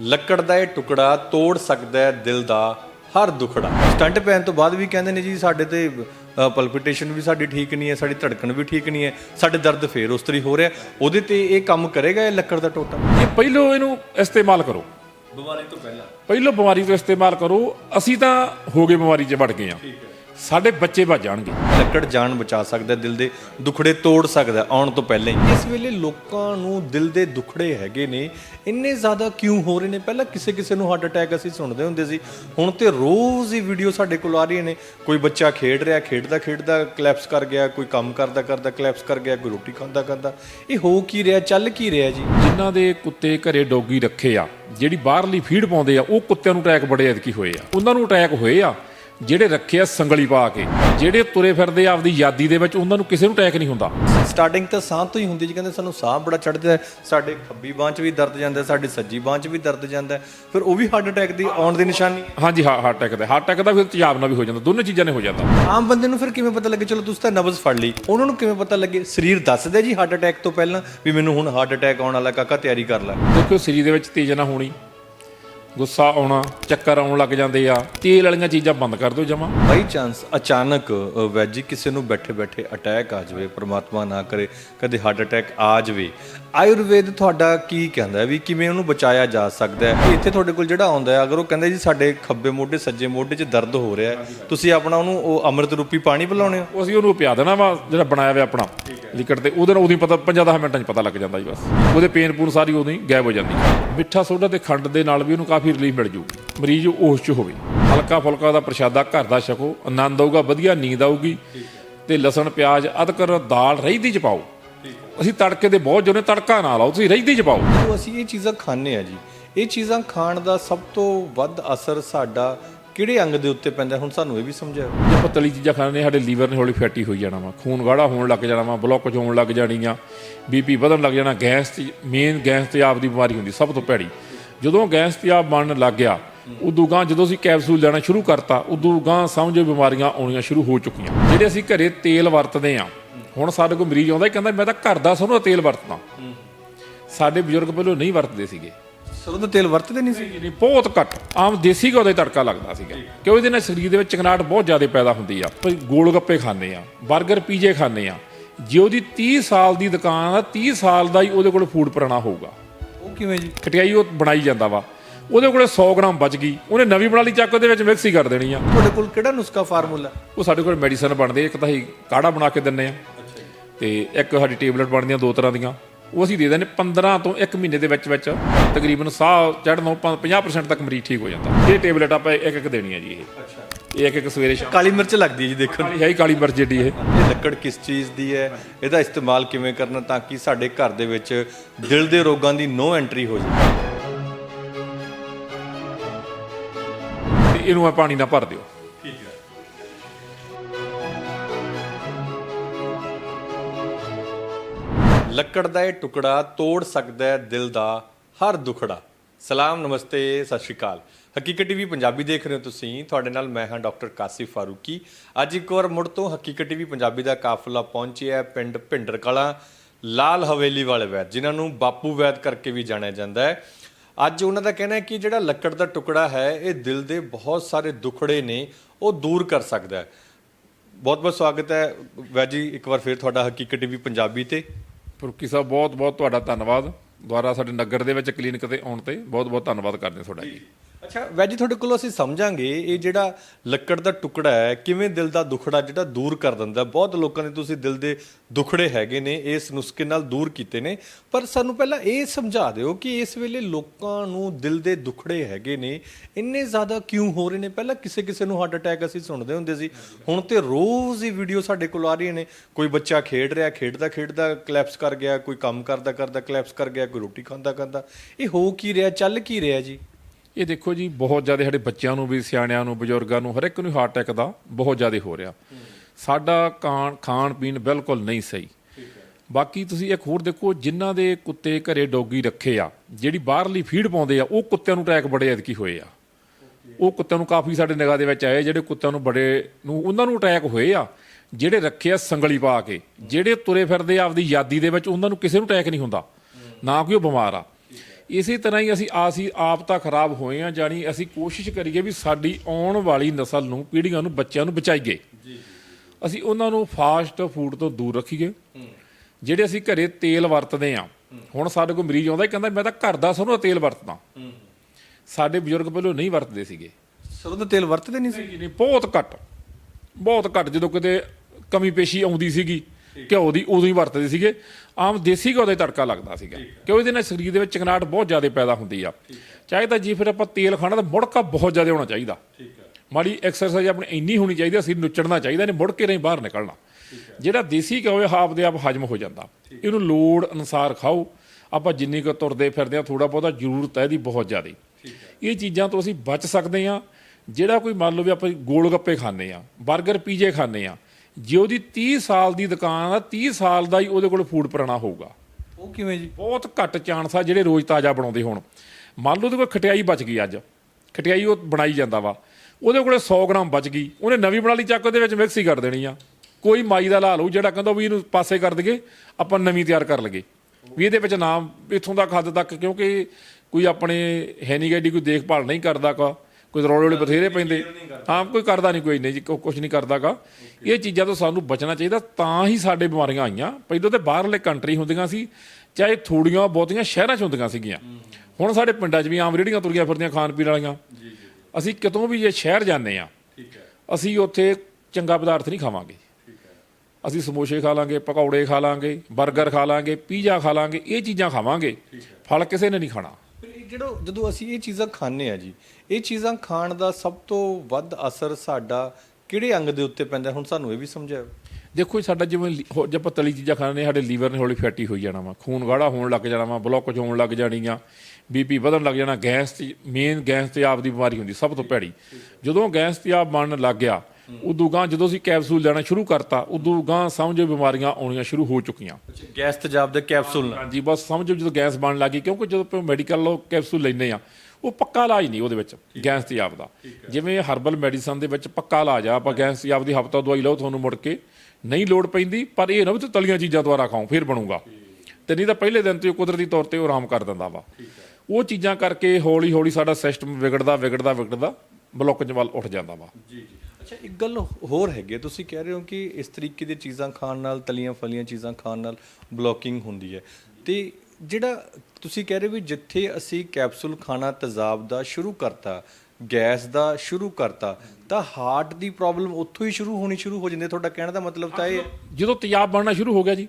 ਲੱਕੜ ਦਾ ਇਹ ਟੁਕੜਾ ਤੋੜ ਸਕਦਾ ਹੈ ਦਿਲ ਦਾ ਹਰ ਦੁਖੜਾ। ਸਟੰਟ ਪੈਣ ਤੋਂ ਬਾਅਦ ਵੀ ਕਹਿੰਦੇ ਨੇ ਜੀ ਸਾਡੇ ਤੇ ਪਲਪੀਟੇਸ਼ਨ ਵੀ ਸਾਡੀ ਠੀਕ ਨਹੀਂ ਹੈ ਸਾਡੀ ਧੜਕਣ ਵੀ ਠੀਕ ਨਹੀਂ ਹੈ ਸਾਡੇ ਦਰਦ ਫੇਰ ਉਸ ਤਰੀ ਹੋ ਰਿਹਾ। ਉਹਦੇ ਤੇ ਇਹ ਕੰਮ ਕਰੇਗਾ ਇਹ ਲੱਕੜ ਦਾ ਟੋਟਾ? ਇਹ ਪਹਿਲੋਂ ਇਹਨੂੰ ਇਸਤੇਮਾਲ ਕਰੋ। ਬਿਮਾਰੀ ਤੋਂ ਪਹਿਲਾਂ? ਪਹਿਲੋਂ ਬਿਮਾਰੀ ਤੋਂ ਇਸਤੇਮਾਲ ਕਰੋ। ਅਸੀਂ ਤਾਂ ਹੋ ਗਏ ਬਿਮਾਰੀ 'ਚ ਵੜ ਗਏ ਆ ਸਾਡੇ ਬੱਚੇ ਬਚ ਜਾਣਗੇ। ਲੱਕੜ ਜਾਨ ਬਚਾ ਸਕਦਾ ਦਿਲ ਦੇ ਦੁਖੜੇ ਤੋੜ ਸਕਦਾ ਆਉਣ ਤੋਂ ਪਹਿਲਾਂ ਹੀ। ਇਸ ਵੇਲੇ ਲੋਕਾਂ ਨੂੰ ਦਿਲ ਦੇ ਦੁਖੜੇ ਹੈਗੇ ਨੇ। ਇੰਨੇ ਜ਼ਿਆਦਾ ਕਿਉਂ ਹੋ ਰਹੇ ਨੇ? ਪਹਿਲਾਂ ਕਿਸੇ ਕਿਸੇ ਨੂੰ ਹਾਰਟ ਅਟੈਕ ਅਸੀਂ ਸੁਣਦੇ ਹੁੰਦੇ ਸੀ। ਹੁਣ ਤੇ ਰੋਜ਼ ਹੀ ਵੀਡੀਓ ਸਾਡੇ ਕੋਲ ਆ ਰਹੀਆਂ ਨੇ। ਕੋਈ ਬੱਚਾ ਖੇਡ ਰਿਹਾ ਖੇਡਦਾ ਖੇਡਦਾ ਕਲੈਪਸ ਕਰ ਗਿਆ ਕੋਈ ਕੰਮ ਕਰਦਾ ਕਰਦਾ ਕਲੈਪਸ ਕਰ ਗਿਆ ਕੋਈ ਰੋਟੀ ਖਾਂਦਾ ਖਾਂਦਾ। ਇਹ ਹੋ ਕੀ ਰਿਹਾ? ਚੱਲ ਕੀ ਰਿਹਾ ਜੀ? ਜਿਨ੍ਹਾਂ ਦੇ ਕੁੱਤੇ ਘਰੇ ਡੌਗੀ ਰੱਖੇ ਆ ਜਿਹੜੀ ਬਾਹਰਲੀ ਫੀਡ ਪਾਉਂਦੇ ਆ ਉਹ ਕੁੱਤਿਆਂ ਨੂੰ ਅਟੈਕ ਬੜੇ ਐਤਕੀ ਹੋਏ ਆ। ਉਹਨਾਂ ਨੂੰ ਅਟੈਕ ਹੋਏ ਆ। ਜਿਹੜੇ ਰੱਖੇ ਆ ਸੰਗਲੀ ਪਾ ਕੇ ਜਿਹੜੇ ਤੁਰੇ ਫਿਰਦੇ ਆ ਆਪਦੀ ਯਾਦੀ ਦੇ ਵਿੱਚ ਉਹਨਾਂ ਨੂੰ ਕਿਸੇ ਨੂੰ ਅਟੈਕ ਨਹੀਂ ਹੁੰਦਾ। ਸਟਾਰਟਿੰਗ ਤਾਂ ਸਾਹ ਤੋਂ ਹੀ ਹੁੰਦੀ ਜੀ ਕਹਿੰਦੇ ਸਾਨੂੰ ਸਾਹ ਬੜਾ ਚੜਦਾ ਹੈ ਸਾਡੇ ਖੱਬੀ ਬਾਂਹ 'ਚ ਵੀ ਦਰਦ ਜਾਂਦਾ ਹੈ ਸਾਡੀ ਸੱਜੀ ਬਾਂਹ 'ਚ ਵੀ ਦਰਦ ਜਾਂਦਾ ਹੈ ਫਿਰ ਉਹ ਵੀ ਹਾਰਟ ਅਟੈਕ ਦੀ ਆਉਣ ਦੀ ਨਿਸ਼ਾਨੀ ਹੈ। ਹਾਂਜੀ ਹਾਂ ਹਾਰਟ ਅਟੈਕ ਦਾ ਹਾਰਟ ਅਟੈਕ ਦਾ ਫਿਰ ਤੇਜ਼ਾਬ ਨਾਲ ਵੀ ਹੋ ਜਾਂਦਾ ਦੋਨੋਂ ਚੀਜ਼ਾਂ ਨੇ ਹੋ ਜਾਂਦਾ। ਆਮ ਬੰਦੇ ਨੂੰ ਫਿਰ ਕਿਵੇਂ ਪਤਾ ਲੱਗੇ ਚਲੋ ਤੁਸੀਂ ਤਾਂ ਨਬਜ਼ ਫੜ ਲਈ ਉਹਨਾਂ ਨੂੰ ਕਿਵੇਂ ਪਤਾ ਲੱਗੇ? ਸਰੀਰ ਦੱਸਦਾ ਜੀ ਹਾਰਟ ਅਟੈਕ ਤੋਂ ਪਹਿਲਾਂ ਵੀ ਮੈਨੂੰ ਹੁਣ ਹਾਰਟ ਅਟੈਕ ਆਉਣ ਵਾਲਾ ਕਾਕਾ ਤਿਆਰੀ ਕਰ ਲੈ। ਦੇਖੋ ਸਰੀਰ ਦੇ ਵਿੱਚ ਤੇਜ਼ ਨਾ ਹੋਣੀ ਗੁੱਸਾ ਆਉਣਾ ਚੱਕਰ ਆਉਣ ਲੱਗ ਜਾਂਦੇ ਆ। ਤੇਲ ਵਾਲੀਆਂ ਚੀਜ਼ਾਂ ਬੰਦ ਕਰ ਦਿਓ ਜਮਾ। ਬਾਈ ਚਾਂਸ ਅਚਾਨਕ ਅ, ਵੈਜੀ ਕਿਸੇ ਨੂੰ ਬੈਠੇ ਬੈਠੇ ਅਟੈਕ ਆ ਜਾਵੇ ਪ੍ਰਮਾਤਮਾ ਨਾ ਕਰੇ ਕਦੇ ਹਾਰਟ ਅਟੈਕ ਆ ਜਾਵੇ। ਆਯੁਰਵੇਦ ਤੁਹਾਡਾ ਕੀ ਕਹਿੰਦਾ ਵੀ ਕਿਵੇਂ ਉਹਨੂੰ ਬਚਾਇਆ ਜਾ ਸਕਦਾ ਹੈ? ਇੱਥੇ ਤੁਹਾਡੇ ਕੋਲ ਜਿਹੜਾ ਆਉਂਦਾ ਹੈ ਅਗਰ ਉਹ ਕਹਿੰਦਾ ਜੀ ਸਾਡੇ ਖੱਬੇ ਮੋਢੇ ਸੱਜੇ ਮੋਢੇ 'ਚ ਦਰਦ ਹੋ ਰਿਹਾ ਹੈ ਤੁਸੀਂ ਆਪਣਾ ਉਹਨੂੰ ਉਹ ਅੰਮ੍ਰਿਤ ਰੂਪੀ ਪਾਣੀ ਪਿਲਾਉਣੇ ਹੋ? ਉਹ ਅਸੀਂ ਉਹਨੂੰ ਪਿਆ ਦੇਣਾ ਵਾ ਜਿਹੜਾ ਬਣਾਇਆ ਹੋਇਆ ਆਪਣਾ ਲਿਕਟ ਤੇ ਉਹਦੇ ਨਾਲ ਉਹਦੀ ਪਤਾ 5-10 ਮਿੰਟਾਂ 'ਚ ਪਤਾ ਲੱਗ ਜਾਂਦਾ ਜੀ ਬਸ। ਉਹਦੇ ਪੇਨ ਪੂਨ ਸਾਰੀ ਉਦੋਂ ਹੀ ਗਾਇਬ ਹੋ ਜਾਂਦੀ। ਮਿੱਠਾ ਸੋਡਾ ਤੇ ਖੰਡ ਦੇ ਨਾਲ ਵੀ ਉਹਨੂੰ ਕਾਫੀ ਰਿਲੀਫ ਮਿਲ ਜੂ। ਮਰੀਜ਼ ਹੋਸ਼ 'ਚ ਹੋਵੇ। ਹਲਕਾ ਫੁਲਕਾ ਦਾ ਪ੍ਰਸ਼ਾਦਾ ਘਰ ਦਾ ਛਕੋ ਆਨੰਦ ਆਊਗਾ ਵਧੀਆ ਨੀਂਦ ਆਊਗੀ ਤੇ ਲਸਣ ਪਿਆਜ਼ ਅਦਰਕ ਦਾਲ ਰਹਿਦੀ 'ਚ ਪਾਓ। ਅਸੀਂ ਤੜਕੇ ਦੇ ਬਹੁਤ ਜੋਨੇ ਤੜਕਾ ਨਾ ਲਾਓ ਤੁਸੀਂ ਰਹਿਦੀ 'ਚ ਪਾਓ। ਜਦੋਂ ਅਸੀਂ ਇਹ ਚੀਜ਼ਾਂ ਖਾਂਦੇ ਆ ਜੀ। ਇਹ ਚੀਜ਼ਾਂ ਖਾਣ ਦਾ ਸਭ ਤੋਂ ਵੱਧ ਅਸਰ ਸਾਡਾ ਕਿਹੜੇ ਅੰਗ ਦੇ ਉੱਤੇ ਪੈਂਦਾ ਹੁਣ ਸਾਨੂੰ ਇਹ ਵੀ ਸਮਝਾਓ। ਜੇ ਆਪਾਂ ਤਲੀ ਚੀਜ਼ਾਂ ਖਾਣੇ ਸਾਡੇ ਲੀਵਰ ਨੇ ਹੌਲੀ ਫੈਟੀ ਹੋਈ ਜਾਣਾ ਵਾ। ਖੂਨ ਗਾੜਾ ਹੋਣ ਲੱਗ ਜਾਣਾ ਵਾ ਬਲੌਕੇਜ ਹੋਣ ਲੱਗ ਜਾਣੀ ਆ। ਬੀਪੀ ਵਧਣ ਲੱਗ ਜਾਣਾ ਗੈਸ ਤੇ ਮੇਨ ਗੈਸ ਤੇਜ਼ਾਬ ਦੀ ਬਿਮਾਰੀ ਹੁੰਦੀ ਸਭ ਤੋਂ ਭੈੜੀ। ਜਦੋਂ ਗੈਸ ਤੇਜ਼ਾਬ ਬਣਨ ਲੱਗ ਗਿਆ ਉਦੋਂ ਗਾਂ ਜਦੋਂ ਅਸੀਂ ਕੈਪਸੂਲ ਲੈਣਾ ਸ਼ੁਰੂ ਕਰਤਾ ਉਦੋਂ ਗਾਂ ਸਮਝੋ ਬਿਮਾਰੀਆਂ ਆਉਣੀਆਂ ਸ਼ੁਰੂ ਹੋ ਚੁੱਕੀਆਂ। ਜਿਹੜੇ ਅਸੀਂ ਘਰੇ ਤੇਲ ਵਰਤਦੇ ਆ ਹੁਣ ਸਾਡੇ ਕੋਲ ਮਰੀਜ਼ ਆਉਂਦਾ ਇਹ ਕਹਿੰਦਾ ਮੈਂ ਤਾਂ ਘਰ ਦਾ ਸਰੋਂ ਦਾ ਤੇਲ ਵਰਤਦਾ। ਸਾਡੇ ਬਜ਼ੁਰਗ ਪਹਿਲਾਂ ਨਹੀਂ ਵਰਤਦੇ ਸੀਗੇ। ਸਰੋਂ ਦਾ ਤੇਲ ਵਰਤਦੇ ਨਹੀਂ ਸੀ? ਨਹੀਂ ਬਹੁਤ ਘੱਟ। ਆਮ ਦੇਸੀ ਘਿਓ ਦਾ ਹੀ ਤੜਕਾ ਲੱਗਦਾ ਸੀਗਾ। ਕਿਉਂ ਇਹਦੇ ਨਾਲ ਸਰੀਰ ਦੇ ਵਿੱਚ ਚਕਨਾਹਟ ਬਹੁਤ ਜ਼ਿਆਦਾ ਪੈਦਾ ਹੁੰਦੀ ਆ। ਪਰ ਗੋਲ ਗੱਪੇ ਖਾਂਦੇ ਆ 버ਗਰ ਪੀਜੇ ਖਾਂਦੇ ਆ। ਜੇ ਉਹਦੀ 30 ਸਾਲ ਦੀ ਦੁਕਾਨ ਆ 30 ਸਾਲ ਦਾ ਹੀ ਉਹਦੇ ਕੋਲ ਫੂਡ ਪੁਰਾਣਾ ਹੋਊਗਾ। ਉਹ ਕਿਵੇਂ ਜੀ? ਖਟਿਆਈ ਉਹ ਬਣਾਈ ਜਾਂਦਾ ਵਾ। ਉਹਦੇ ਕੋਲੇ 100 ਗ੍ਰਾਮ ਬਚ ਗਈ। ਉਹਨੇ ਨਵੀਂ ਬਣਾ ਲਈ ਚੱਕ ਉਹਦੇ ਵਿੱਚ ਮਿਕਸ ਹੀ ਕਰ ਦੇਣੀ ਆ। ਤੁਹਾਡੇ ਕੋਲ ਕਿਹੜਾ ਨੁਸਖਾ ਫਾਰਮੂਲਾ? ਉਹ ਸਾਡੇ ਕੋਲ ਮੈਡੀਸਨ ਬਣਦੇ ਇੱਕ ਤਾਂ ਅਸੀਂ ਕਾੜਾ ਬਣਾ ਕੇ ਦਿੰਨੇ ਆ। ਤੇ ਇੱਕ ਸਾਡੀ ਟੇਬਲੇਟ ਬਣਦੀਆਂ ਦੋ ਤਰ੍ਹਾਂ ਦੀਆਂ। ਉਹ ਅਸੀਂ ਦੇ ਦਿੰਦੇ 15 ਤੋਂ 1 ਮਹੀਨੇ ਦੇ ਵਿੱਚ ਵਿੱਚ ਤਕਰੀਬਨ ਸਾਹ ਚੜ੍ਹਨੋਂ 50% ਤੱਕ ਮਰੀਜ਼ ਠੀਕ ਹੋ ਜਾਂਦਾ। ਇਹ ਟੇਬਲੇਟ ਆਪਾਂ ਇੱਕ ਇੱਕ ਦੇਣੀ ਆ ਜੀ ਇਹ। ਇਹ ਇੱਕ ਇੱਕ ਸਵੇਰੇ ਸ਼ਾਮ ਕਾਲੀ ਮਿਰਚ ਲੱਗਦੀ ਹੈ ਜੀ ਦੇਖਣ ਨੂੰ। ਕਾਲੀ ਹੈ ਹੀ ਕਾਲੀ ਮਿਰਚ ਜਿਹੜੀ ਇਹ। ਇਹ ਲੱਕੜ ਕਿਸ ਚੀਜ਼ ਦੀ ਹੈ? ਇਹਦਾ ਇਸਤੇਮਾਲ ਕਿਵੇਂ ਕਰਨਾ ਤਾਂ ਕਿ ਸਾਡੇ ਘਰ ਦੇ ਵਿੱਚ ਦਿਲ ਦੇ ਰੋਗਾਂ ਦੀ ਨੋ ਐਂਟਰੀ ਹੋ ਜਾਵੇ। ਇਹਨੂੰ ਆ ਪਾਣੀ ਨਾਲ ਭਰ ਦਿਓ। ਲੱਕੜ ਦਾ ਇਹ ਟੁਕੜਾ ਤੋੜ ਸਕਦਾ ਹੈ ਦਿਲ ਦਾ ਹਰ ਦੁਖੜਾ। ਸਲਾਮ, ਨਮਸਤੇ, ਸਤਿ ਸ਼੍ਰੀ ਅਕਾਲ। ਹਕੀਕਤ ਟੀਵੀ ਪੰਜਾਬੀ ਦੇਖ ਰਹੇ ਹੋ ਤੁਸੀਂ। ਤੁਹਾਡੇ ਨਾਲ ਮੈਂ ਹਾਂ ਡਾਕਟਰ ਕਾਸਿਫ ਫਾਰੂਕੀ। ਅੱਜ ਇੱਕ ਵਾਰ ਮੁੜ ਤੋਂ ਹਕੀਕਤ ਟੀਵੀ ਪੰਜਾਬੀ ਦਾ ਕਾਫਲਾ ਪਹੁੰਚਿਆ ਹੈ ਪਿੰਡ ਭਿੰਡਰ ਕਲਾਂ ਲਾਲ ਹਵੇਲੀ ਵਾਲੇ ਵੈਦ, ਜਿਨ੍ਹਾਂ ਨੂੰ ਬਾਪੂ ਵੈਦ ਕਰਕੇ ਵੀ ਜਾਣਿਆ ਜਾਂਦਾ ਹੈ। ਅੱਜ ਉਹਨਾਂ ਦਾ ਕਹਿਣਾ ਹੈ ਕਿ ਜਿਹੜਾ ਲੱਕੜ ਦਾ ਟੁਕੜਾ ਹੈ, ਇਹ ਦਿਲ ਦੇ ਬਹੁਤ ਸਾਰੇ ਦੁਖੜੇ ਨੇ, ਉਹ ਦੂਰ ਕਰ ਸਕਦਾ ਹੈ। ਬਹੁਤ ਬਹੁਤ ਸਵਾਗਤ ਹੈ। ਵੈਜੀ ਇੱਕ ਵਾਰ ਫਿਰ ਤੁਹਾਡਾ ਹਕੀਕਤ ਟੀਵੀ ਪੰਜਾਬੀ ਤੇ। ਫਰੂਕੀ ਸਾਹਿਬ ਬਹੁਤ ਬਹੁਤ ਤੁਹਾਡਾ ਧੰਨਵਾਦ। ਦੁਆਰਾ ਸਾਡੇ ਨਗਰ ਦੇ ਵਿੱਚ ਕਲੀਨਿਕ ਤੇ ਆਉਣ ਤੇ ਬਹੁਤ ਬਹੁਤ ਧੰਨਵਾਦ ਕਰਦੇ ਹਾਂ ਤੁਹਾਡਾ ਜੀ। ਅੱਛਾ, ਵੈਜੀ ਤੁਹਾਡੇ ਕੋਲੋਂ ਅਸੀਂ ਸਮਝਾਂਗੇ, ਇਹ ਜਿਹੜਾ ਲੱਕੜ ਦਾ ਟੁਕੜਾ ਹੈ, ਕਿਵੇਂ ਦਿਲ ਦਾ ਦੁਖੜਾ ਜਿਹੜਾ ਦੂਰ ਕਰ ਦਿੰਦਾ ਬਹੁਤ ਲੋਕਾਂ ਨੇ ਤੁਸੀਂ ਦਿਲ ਦੇ ਦੁਖੜੇ ਹੈਗੇ ਨੇ, ਇਸ ਨੁਸਖੇ ਨਾਲ ਦੂਰ ਕੀਤੇ ਨੇ। ਪਰ ਸਾਨੂੰ ਪਹਿਲਾਂ ਇਹ ਸਮਝਾ ਦਿਓ ਕਿ ਇਸ ਵੇਲੇ ਲੋਕਾਂ ਨੂੰ ਦਿਲ ਦੇ ਦੁਖੜੇ ਹੈਗੇ ਨੇ। ਇੰਨੇ ਜ਼ਿਆਦਾ ਕਿਉਂ ਹੋ ਰਹੇ ਨੇ? ਪਹਿਲਾਂ ਕਿਸੇ ਕਿਸੇ ਨੂੰ ਹਾਰਟ ਅਟੈਕ ਅਸੀਂ ਸੁਣਦੇ ਹੁੰਦੇ ਸੀ। ਹੁਣ ਤੇ ਰੋਜ਼ ਹੀ ਵੀਡੀਓ ਸਾਡੇ ਕੋਲ ਆ ਰਹੀਆਂ ਨੇ। ਕੋਈ ਬੱਚਾ ਖੇਡ ਰਿਹਾ, ਖੇਡਦਾ ਖੇਡਦਾ ਕਲੈਪਸ ਕਰ ਗਿਆ, ਕੋਈ ਕੰਮ ਕਰਦਾ ਕਰਦਾ ਕਲੈਪਸ ਕਰ ਗਿਆ, ਕੋਈ ਰੋਟੀ ਖਾਂਦਾ ਖਾਂਦਾ। ਇਹ ਹੋ ਕੀ ਰਿਹਾ? ਚੱਲ ਕੀ ਰਿਹਾ ਜੀ? ਇਹ ਦੇਖੋ ਜੀ, ਬਹੁਤ ਜ਼ਿਆਦਾ ਸਾਡੇ ਬੱਚਿਆਂ ਨੂੰ ਵੀ, ਸਿਆਣਿਆਂ ਨੂੰ, ਬਜ਼ੁਰਗਾਂ ਨੂੰ ਹਰ ਇੱਕ ਨੂੰ ਹਾਰਟ ਅਟੈਕ ਦਾ ਬਹੁਤ ਜ਼ਿਆਦਾ ਹੋ ਰਿਹਾ। ਸਾਡਾ ਖਾਣ ਖਾਣ ਪੀਣ ਬਿਲਕੁਲ ਨਹੀਂ ਸਹੀ। ਬਾਕੀ ਤੁਸੀਂ ਇੱਕ ਹੋਰ ਦੇਖੋ, ਜਿਨ੍ਹਾਂ ਦੇ ਕੁੱਤੇ ਘਰੇ ਡੌਗੀ ਰੱਖੇ ਆ, ਜਿਹੜੀ ਬਾਹਰਲੀ ਫੀਡ ਪਾਉਂਦੇ ਆ, ਉਹ ਕੁੱਤਿਆਂ ਨੂੰ ਅਟੈਕ ਬੜੇ ਐਤਕੀ ਹੋਏ ਆ। ਉਹ ਕੁੱਤਿਆਂ ਨੂੰ ਕਾਫੀ ਸਾਡੇ ਨਿਗਾਹ ਦੇ ਵਿੱਚ ਆਏ, ਜਿਹੜੇ ਕੁੱਤਿਆਂ ਨੂੰ ਬੜੇ ਨੂੰ, ਉਹਨਾਂ ਨੂੰ ਅਟੈਕ ਹੋਏ ਆ, ਜਿਹੜੇ ਰੱਖੇ ਆ ਸੰਗਲੀ ਪਾ ਕੇ। ਜਿਹੜੇ ਤੁਰੇ ਫਿਰਦੇ ਆ ਆਪਦੀ ਯਾਦੀ ਦੇ ਵਿੱਚ, ਉਹਨਾਂ ਨੂੰ ਕਿਸੇ ਨੂੰ ਅਟੈਕ ਨਹੀਂ ਹੁੰਦਾ। ਨਾ ਕੋਈ ਉਹ ਬਿਮਾਰ ਆ। ਇਸੇ ਤਰ੍ਹਾਂ ਹੀ ਅਸੀਂ ਆਸੀ ਆਪ ਤਾਂ ਖਰਾਬ ਹੋਏ ਆ ਜਾਣੀ ਅਸੀਂ ਕੋਸ਼ਿਸ਼ ਕਰੀਏ ਵੀ ਸਾਡੀ ਆਉਣ ਵਾਲੀ ਨਸਲ ਨੂੰ ਪੀੜ੍ਹੀਆਂ ਨੂੰ ਬੱਚਿਆਂ ਨੂੰ ਬਚਾਈਏ। ਅਸੀਂ ਉਹਨਾਂ ਨੂੰ ਫਾਸਟ ਫੂਡ ਤੋਂ ਦੂਰ ਰੱਖੀਏ। ਜਿਹੜੇ ਅਸੀਂ ਘਰੇ ਤੇਲ ਵਰਤਦੇ ਆ ਹੁਣ ਸਾਡੇ ਕੋਲ ਮਰੀਜ਼ ਆਉਂਦਾ ਕਹਿੰਦਾ ਮੈਂ ਤਾਂ ਘਰ ਦਾ ਸਰੋਂ ਦਾ ਤੇਲ ਵਰਤਦਾ। ਸਾਡੇ ਬਜ਼ੁਰਗ ਪਹਿਲਾਂ ਨਹੀਂ ਵਰਤਦੇ ਸੀਗੇ। ਸਰੋਂ ਦਾ ਤੇਲ ਵਰਤਦੇ ਨਹੀਂ ਸੀ? ਨਹੀਂ ਬਹੁਤ ਘੱਟ। ਬਹੁਤ ਘੱਟ ਜਦੋਂ ਕਿਤੇ ਕਮੀ ਪੇਸ਼ੀ ਆਉਂਦੀ ਸੀਗੀ। ਘਿਓ ਦੀ ਉਦੋਂ ਹੀ ਵਰਤਦੇ ਸੀਗੇ। ਆਮ ਦੇਸੀ ਘਿਓ ਦਾ ਹੀ ਤੜਕਾ ਲੱਗਦਾ ਸੀਗਾ। ਕਿਉਂ ਇਹਦੇ ਨਾਲ ਸਰੀਰ ਦੇ ਵਿੱਚ ਚਕਨਾਹਟ ਬਹੁਤ ਜ਼ਿਆਦਾ ਪੈਦਾ ਹੁੰਦੀ ਆ। ਚਾਹੇ ਤਾਂ ਜੀ ਫਿਰ ਆਪਾਂ ਤੇਲ ਖਾਣਾ ਤਾਂ ਮੁੜਕਾ ਬਹੁਤ ਜ਼ਿਆਦਾ ਹੋਣਾ ਚਾਹੀਦਾ। ਮਾੜੀ ਐਕਸਰਸਾਈਜ਼ ਆਪਣੀ ਇੰਨੀ ਹੋਣੀ ਚਾਹੀਦੀ ਅਸੀਂ ਨੁੱਚੜਨਾ ਚਾਹੀਦਾ ਨੇ ਮੁੜ ਕੇ ਨਹੀਂ ਬਾਹਰ ਨਿਕਲਣਾ। ਜਿਹੜਾ ਦੇਸੀ ਘਿਓ ਹੈ ਆਪ ਦੇ ਆਪ ਹਜਮ ਹੋ ਜਾਂਦਾ। ਇਹਨੂੰ ਲੋੜ ਅਨੁਸਾਰ ਖਾਓ। ਆਪਾਂ ਜਿੰਨੀ ਕੁ ਤੁਰਦੇ ਫਿਰਦੇ ਆ ਥੋੜਾ ਬਹੁਤਾ ਜ਼ਰੂਰਤ ਹੈ ਇਹਦੀ ਬਹੁਤ ਜ਼ਿਆਦਾ। ਇਹ ਚੀਜ਼ਾਂ ਤੋਂ ਅਸੀਂ ਬਚ ਸਕਦੇ ਆ ਜਿਹੜਾ ਕੋਈ ਮੰਨ ਲਓ ਵੀ ਆਪਾਂ ਗੋਲ ਗੱਪੇ ਖਾਂਦੇ ਆ 버ਗਰ ਪੀਜੇ ਖਾਂਦੇ ਆ ਜੇ ਉਹਦੀ 30 ਸਾਲ ਦੀ ਦੁਕਾਨ ਆ 30 ਸਾਲ ਦਾ ਹੀ ਉਹਦੇ ਕੋਲ ਫੂਡ ਪੁਰਾਣਾ ਹੋਊਗਾ। ਉਹ ਕਿਵੇਂ ਜੀ? ਬਹੁਤ ਘੱਟ ਚਾਂਸ ਆ ਜਿਹੜੇ ਰੋਜ਼ ਤਾਜ਼ਾ ਬਣਾਉਂਦੇ ਹੋਣ। ਮੰਨ ਲਓ ਉਹਦੇ ਕੋਲ ਖਟਿਆਈ ਬਚ ਗਈ ਅੱਜ। ਖਟਿਆਈ ਉਹ ਬਣਾਈ ਜਾਂਦਾ ਵਾ। ਉਹਦੇ ਕੋਲੇ 100 ਗ੍ਰਾਮ ਬਚ ਗਈ। ਉਹਨੇ ਨਵੀਂ ਬਣਾ ਲਈ ਚੱਕ ਉਹਦੇ ਵਿੱਚ ਮਿਕਸ ਹੀ ਕਰ ਦੇਣੀ ਆ। ਕੋਈ ਮਾਈ ਦਾ ਲਾ ਲਊ ਜਿਹੜਾ ਕਹਿੰਦਾ ਵੀ ਇਹਨੂੰ ਪਾਸੇ ਕਰ ਦਈਏ ਆਪਾਂ ਨਵੀਂ ਤਿਆਰ ਕਰ ਲਈਏ। ਵੀ ਇਹਦੇ ਵਿੱਚ ਨਾਮ ਇੱਥੋਂ ਦਾ ਖੱਦ ਤੱਕ ਕਿਉਂਕਿ ਕੋਈ ਆਪਣੇ ਹੈ ਨਹੀਂ ਗੱਡੀ ਕੋਈ ਦੇਖਭਾਲ ਨਹੀਂ ਕਰਦਾ ਕਾ। ਕੋਈ ਰੋਲੇ ਰੋਲੇ ਬਥੇਰੇ ਪੈਂਦੇ। ਹਾਂ ਕੋਈ ਕਰਦਾ ਨਹੀਂ ਕੋਈ ਨਹੀਂ ਜੀ ਕੁਝ ਨਹੀਂ ਕਰਦਾਗਾ। ਇਹ ਚੀਜ਼ਾਂ ਤੋਂ ਸਾਨੂੰ ਬਚਣਾ ਚਾਹੀਦਾ ਤਾਂ ਹੀ ਸਾਡੇ ਬਿਮਾਰੀਆਂ ਆਈਆਂ। ਪਹਿਲਾਂ ਤੇ ਬਾਹਰਲੇ ਕੰਟਰੀ ਹੁੰਦੀਆਂ ਸੀ ਚਾਹੇ ਥੋੜੀਆਂ ਬਹੁਤੀਆਂ ਸ਼ਹਿਰਾਂ 'ਚ ਹੁੰਦੀਆਂ ਸੀਗੀਆਂ। ਹੁਣ ਸਾਡੇ ਪਿੰਡਾਂ 'ਚ ਵੀ ਆਮ ਰੇੜੀਆਂ ਤੁਰੀਆਂ ਫਿਰਦੀਆਂ ਖਾਣ ਪੀਣ ਵਾਲੀਆਂ। ਅਸੀਂ ਕਿਤੋਂ ਵੀ ਜੇ ਸ਼ਹਿਰ ਜਾਂਦੇ ਆ ਅਸੀਂ ਉੱਥੇ ਚੰਗਾ ਪਦਾਰਥ ਨਹੀਂ ਖਾਵਾਂਗੇ। ਅਸੀਂ ਸਮੋਸੇ ਖਾ ਲਾਂਗੇ ਪਕੌੜੇ ਖਾ ਲਾਂਗੇ 버ਗਰ ਖਾ ਲਾਂਗੇ ਪੀਜ਼ਾ ਖਾ ਲਾਂਗੇ ਇਹ ਚੀਜ਼ਾਂ ਖਾਵਾਂਗੇ। ਫਲ ਕਿਸੇ ਨੇ ਨਹੀਂ ਖਾਣਾ। ਜਿਹੜਾ ਜਦੋਂ ਅਸੀਂ ਇਹ ਚੀਜ਼ਾਂ ਖਾਂਦੇ ਆ ਜੀ, ਇਹ ਚੀਜ਼ਾਂ ਖਾਣ ਦਾ ਸਭ ਤੋਂ ਵੱਧ ਅਸਰ ਸਾਡਾ ਕਿਹੜੇ ਅੰਗ ਦੇ ਉੱਤੇ ਪੈਂਦਾ ਹੁਣ ਸਾਨੂੰ ਇਹ ਵੀ ਸਮਝਾਓ। ਦੇਖੋ ਜੀ, ਸਾਡਾ ਜਿਵੇਂ ਹੋ- ਜੇ ਆਪਾਂ ਤਲੀ ਚੀਜ਼ਾਂ ਖਾਣੇ ਸਾਡੇ ਲੀਵਰ ਨੇ ਹੌਲੀ ਫੈਟੀ ਹੋਈ ਜਾਣਾ ਵਾ। ਖੂਨ ਗਾੜਾ ਹੋਣ ਲੱਗ ਜਾਣਾ ਵਾ ਬਲੌਕੇਜ ਹੋਣ ਲੱਗ ਜਾਣੀ ਆ। ਬੀਪੀ ਵਧਣ ਲੱਗ ਜਾਣਾ, ਗੈਸ ਤੇ ਮੇਨ ਗੈਸ ਤੇ ਆਪ ਦੀ ਬਿਮਾਰੀ ਹੁੰਦੀ, ਸਭ ਤੋਂ ਭੈੜੀ। ਜਦੋਂ ਗੈਸ ਤੇ ਆਪ ਬਣਨ ਲੱਗ ਗਿਆ ਉਦੋਂ ਗਾਂ ਜਦੋਂ ਅਸੀਂ ਕੈਪਸੂਲ ਲੈਣਾ ਸ਼ੁਰੂ ਕਰਤਾ ਉਦੋਂ ਗਾਂ ਸਮਝੋ ਬਿਮਾਰੀਆਂ ਆਉਣੀਆਂ ਸ਼ੁਰੂ ਹੋ ਚੁੱਕੀਆਂ। ਗੈਸ ਤੇਜ਼ਾਬ ਦੇ ਕੈਪਸੂਲ ਨਾਲ। ਹਾਂਜੀ ਬਸ ਸਮਝੋ ਜਦੋਂ ਗੈਸ ਬਣਨ ਲੱਗੀ ਕਿਉਂਕਿ ਜਦੋਂ ਆਪਾਂ ਮੈਡੀਕਲ ਲੋ ਕੈਪਸੂਲ ਲੈਂਦੇ ਆ ਉਹ ਪੱਕਾ ਇਲਾਜ ਨਹੀਂ ਉਹਦੇ ਵਿੱਚ ਗੈਸ ਤੇਜ਼ਾਬ ਦਾ ਜਿਵੇਂ ਹਰਬਲ ਮੈਡੀਸਨ ਦੇ ਵਿੱਚ ਪੱਕਾ ਇਲਾਜ ਆ ਆਪਾਂ ਗੈਸ ਤੇਜ਼ਾਬ ਦੀ ਹਫਤਾ ਦਵਾਈ ਲਓ ਤੁਹਾਨੂੰ ਮੁੜ ਕੇ ਨਹੀਂ ਲੋੜ ਪੈਂਦੀ ਪਰ ਇਹ ਨਾ ਵੀ ਤੁਸੀਂ ਤਲੀਆਂ ਚੀਜ਼ਾਂ ਦੁਆਰਾ ਖਾਓ ਫਿਰ ਬਣੂਗਾ। ਤੇ ਨਹੀਂ ਤਾਂ ਪਹਿਲੇ ਦਿਨ ਤੋਂ ਹੀ ਕੁਦਰਤੀ ਤੌਰ ਤੇ ਉਹ ਆਰਾਮ ਕਰ ਦਿੰਦਾ ਵਾ। ਉਹ ਚੀਜ਼ਾਂ ਕਰਕੇ ਹੌਲੀ ਹੌਲੀ ਸਾਡਾ ਸਿਸਟਮ ਵਿਗੜਦਾ ਵਿਗੜਦਾ ਵਿਗੜਦਾ ਬਲੌਕੇਜ ਵੱਲ ਉੱਠ ਜਾਂਦਾ ਵਾ। ਜੀ ਜੀ। ਅੱਛਾ ਇੱਕ ਗੱਲ ਹੋਰ ਹੈਗੀ ਹੈ, ਤੁਸੀਂ ਕਹਿ ਰਹੇ ਹੋ ਕਿ ਇਸ ਤਰੀਕੇ ਦੀ ਚੀਜ਼ਾਂ ਖਾਣ ਨਾਲ ਤਲੀਆਂ ਫਲੀਆਂ ਚੀਜ਼ਾਂ ਖਾਣ ਨਾਲ ਬਲੋਕਿੰਗ ਹੁੰਦੀ ਹੈ। ਤੇ ਜਿਹੜਾ ਤੁਸੀਂ ਕਹਿ ਰਹੇ ਵੀ ਜਿੱਥੇ ਅਸੀਂ ਕੈਪਸੂਲ ਖਾਣਾ ਤੇਜ਼ਾਬ ਦਾ ਸ਼ੁਰੂ ਕਰਤਾ ਗੈਸ ਦਾ ਸ਼ੁਰੂ ਕਰਤਾ ਤਾਂ ਹਾਰਟ ਦੀ ਪ੍ਰੋਬਲਮ ਉੱਥੋਂ ਹੀ ਸ਼ੁਰੂ ਹੋਣੀ ਸ਼ੁਰੂ ਹੋ ਜਾਂਦੀ ਹੈ। ਤੁਹਾਡਾ ਕਹਿਣ ਦਾ ਮਤਲਬ ਤਾਂ ਇਹ ਹੈ। ਜਦੋਂ ਤੇਜ਼ਾਬ ਬਣਨਾ ਸ਼ੁਰੂ ਹੋ ਗਿਆ ਜੀ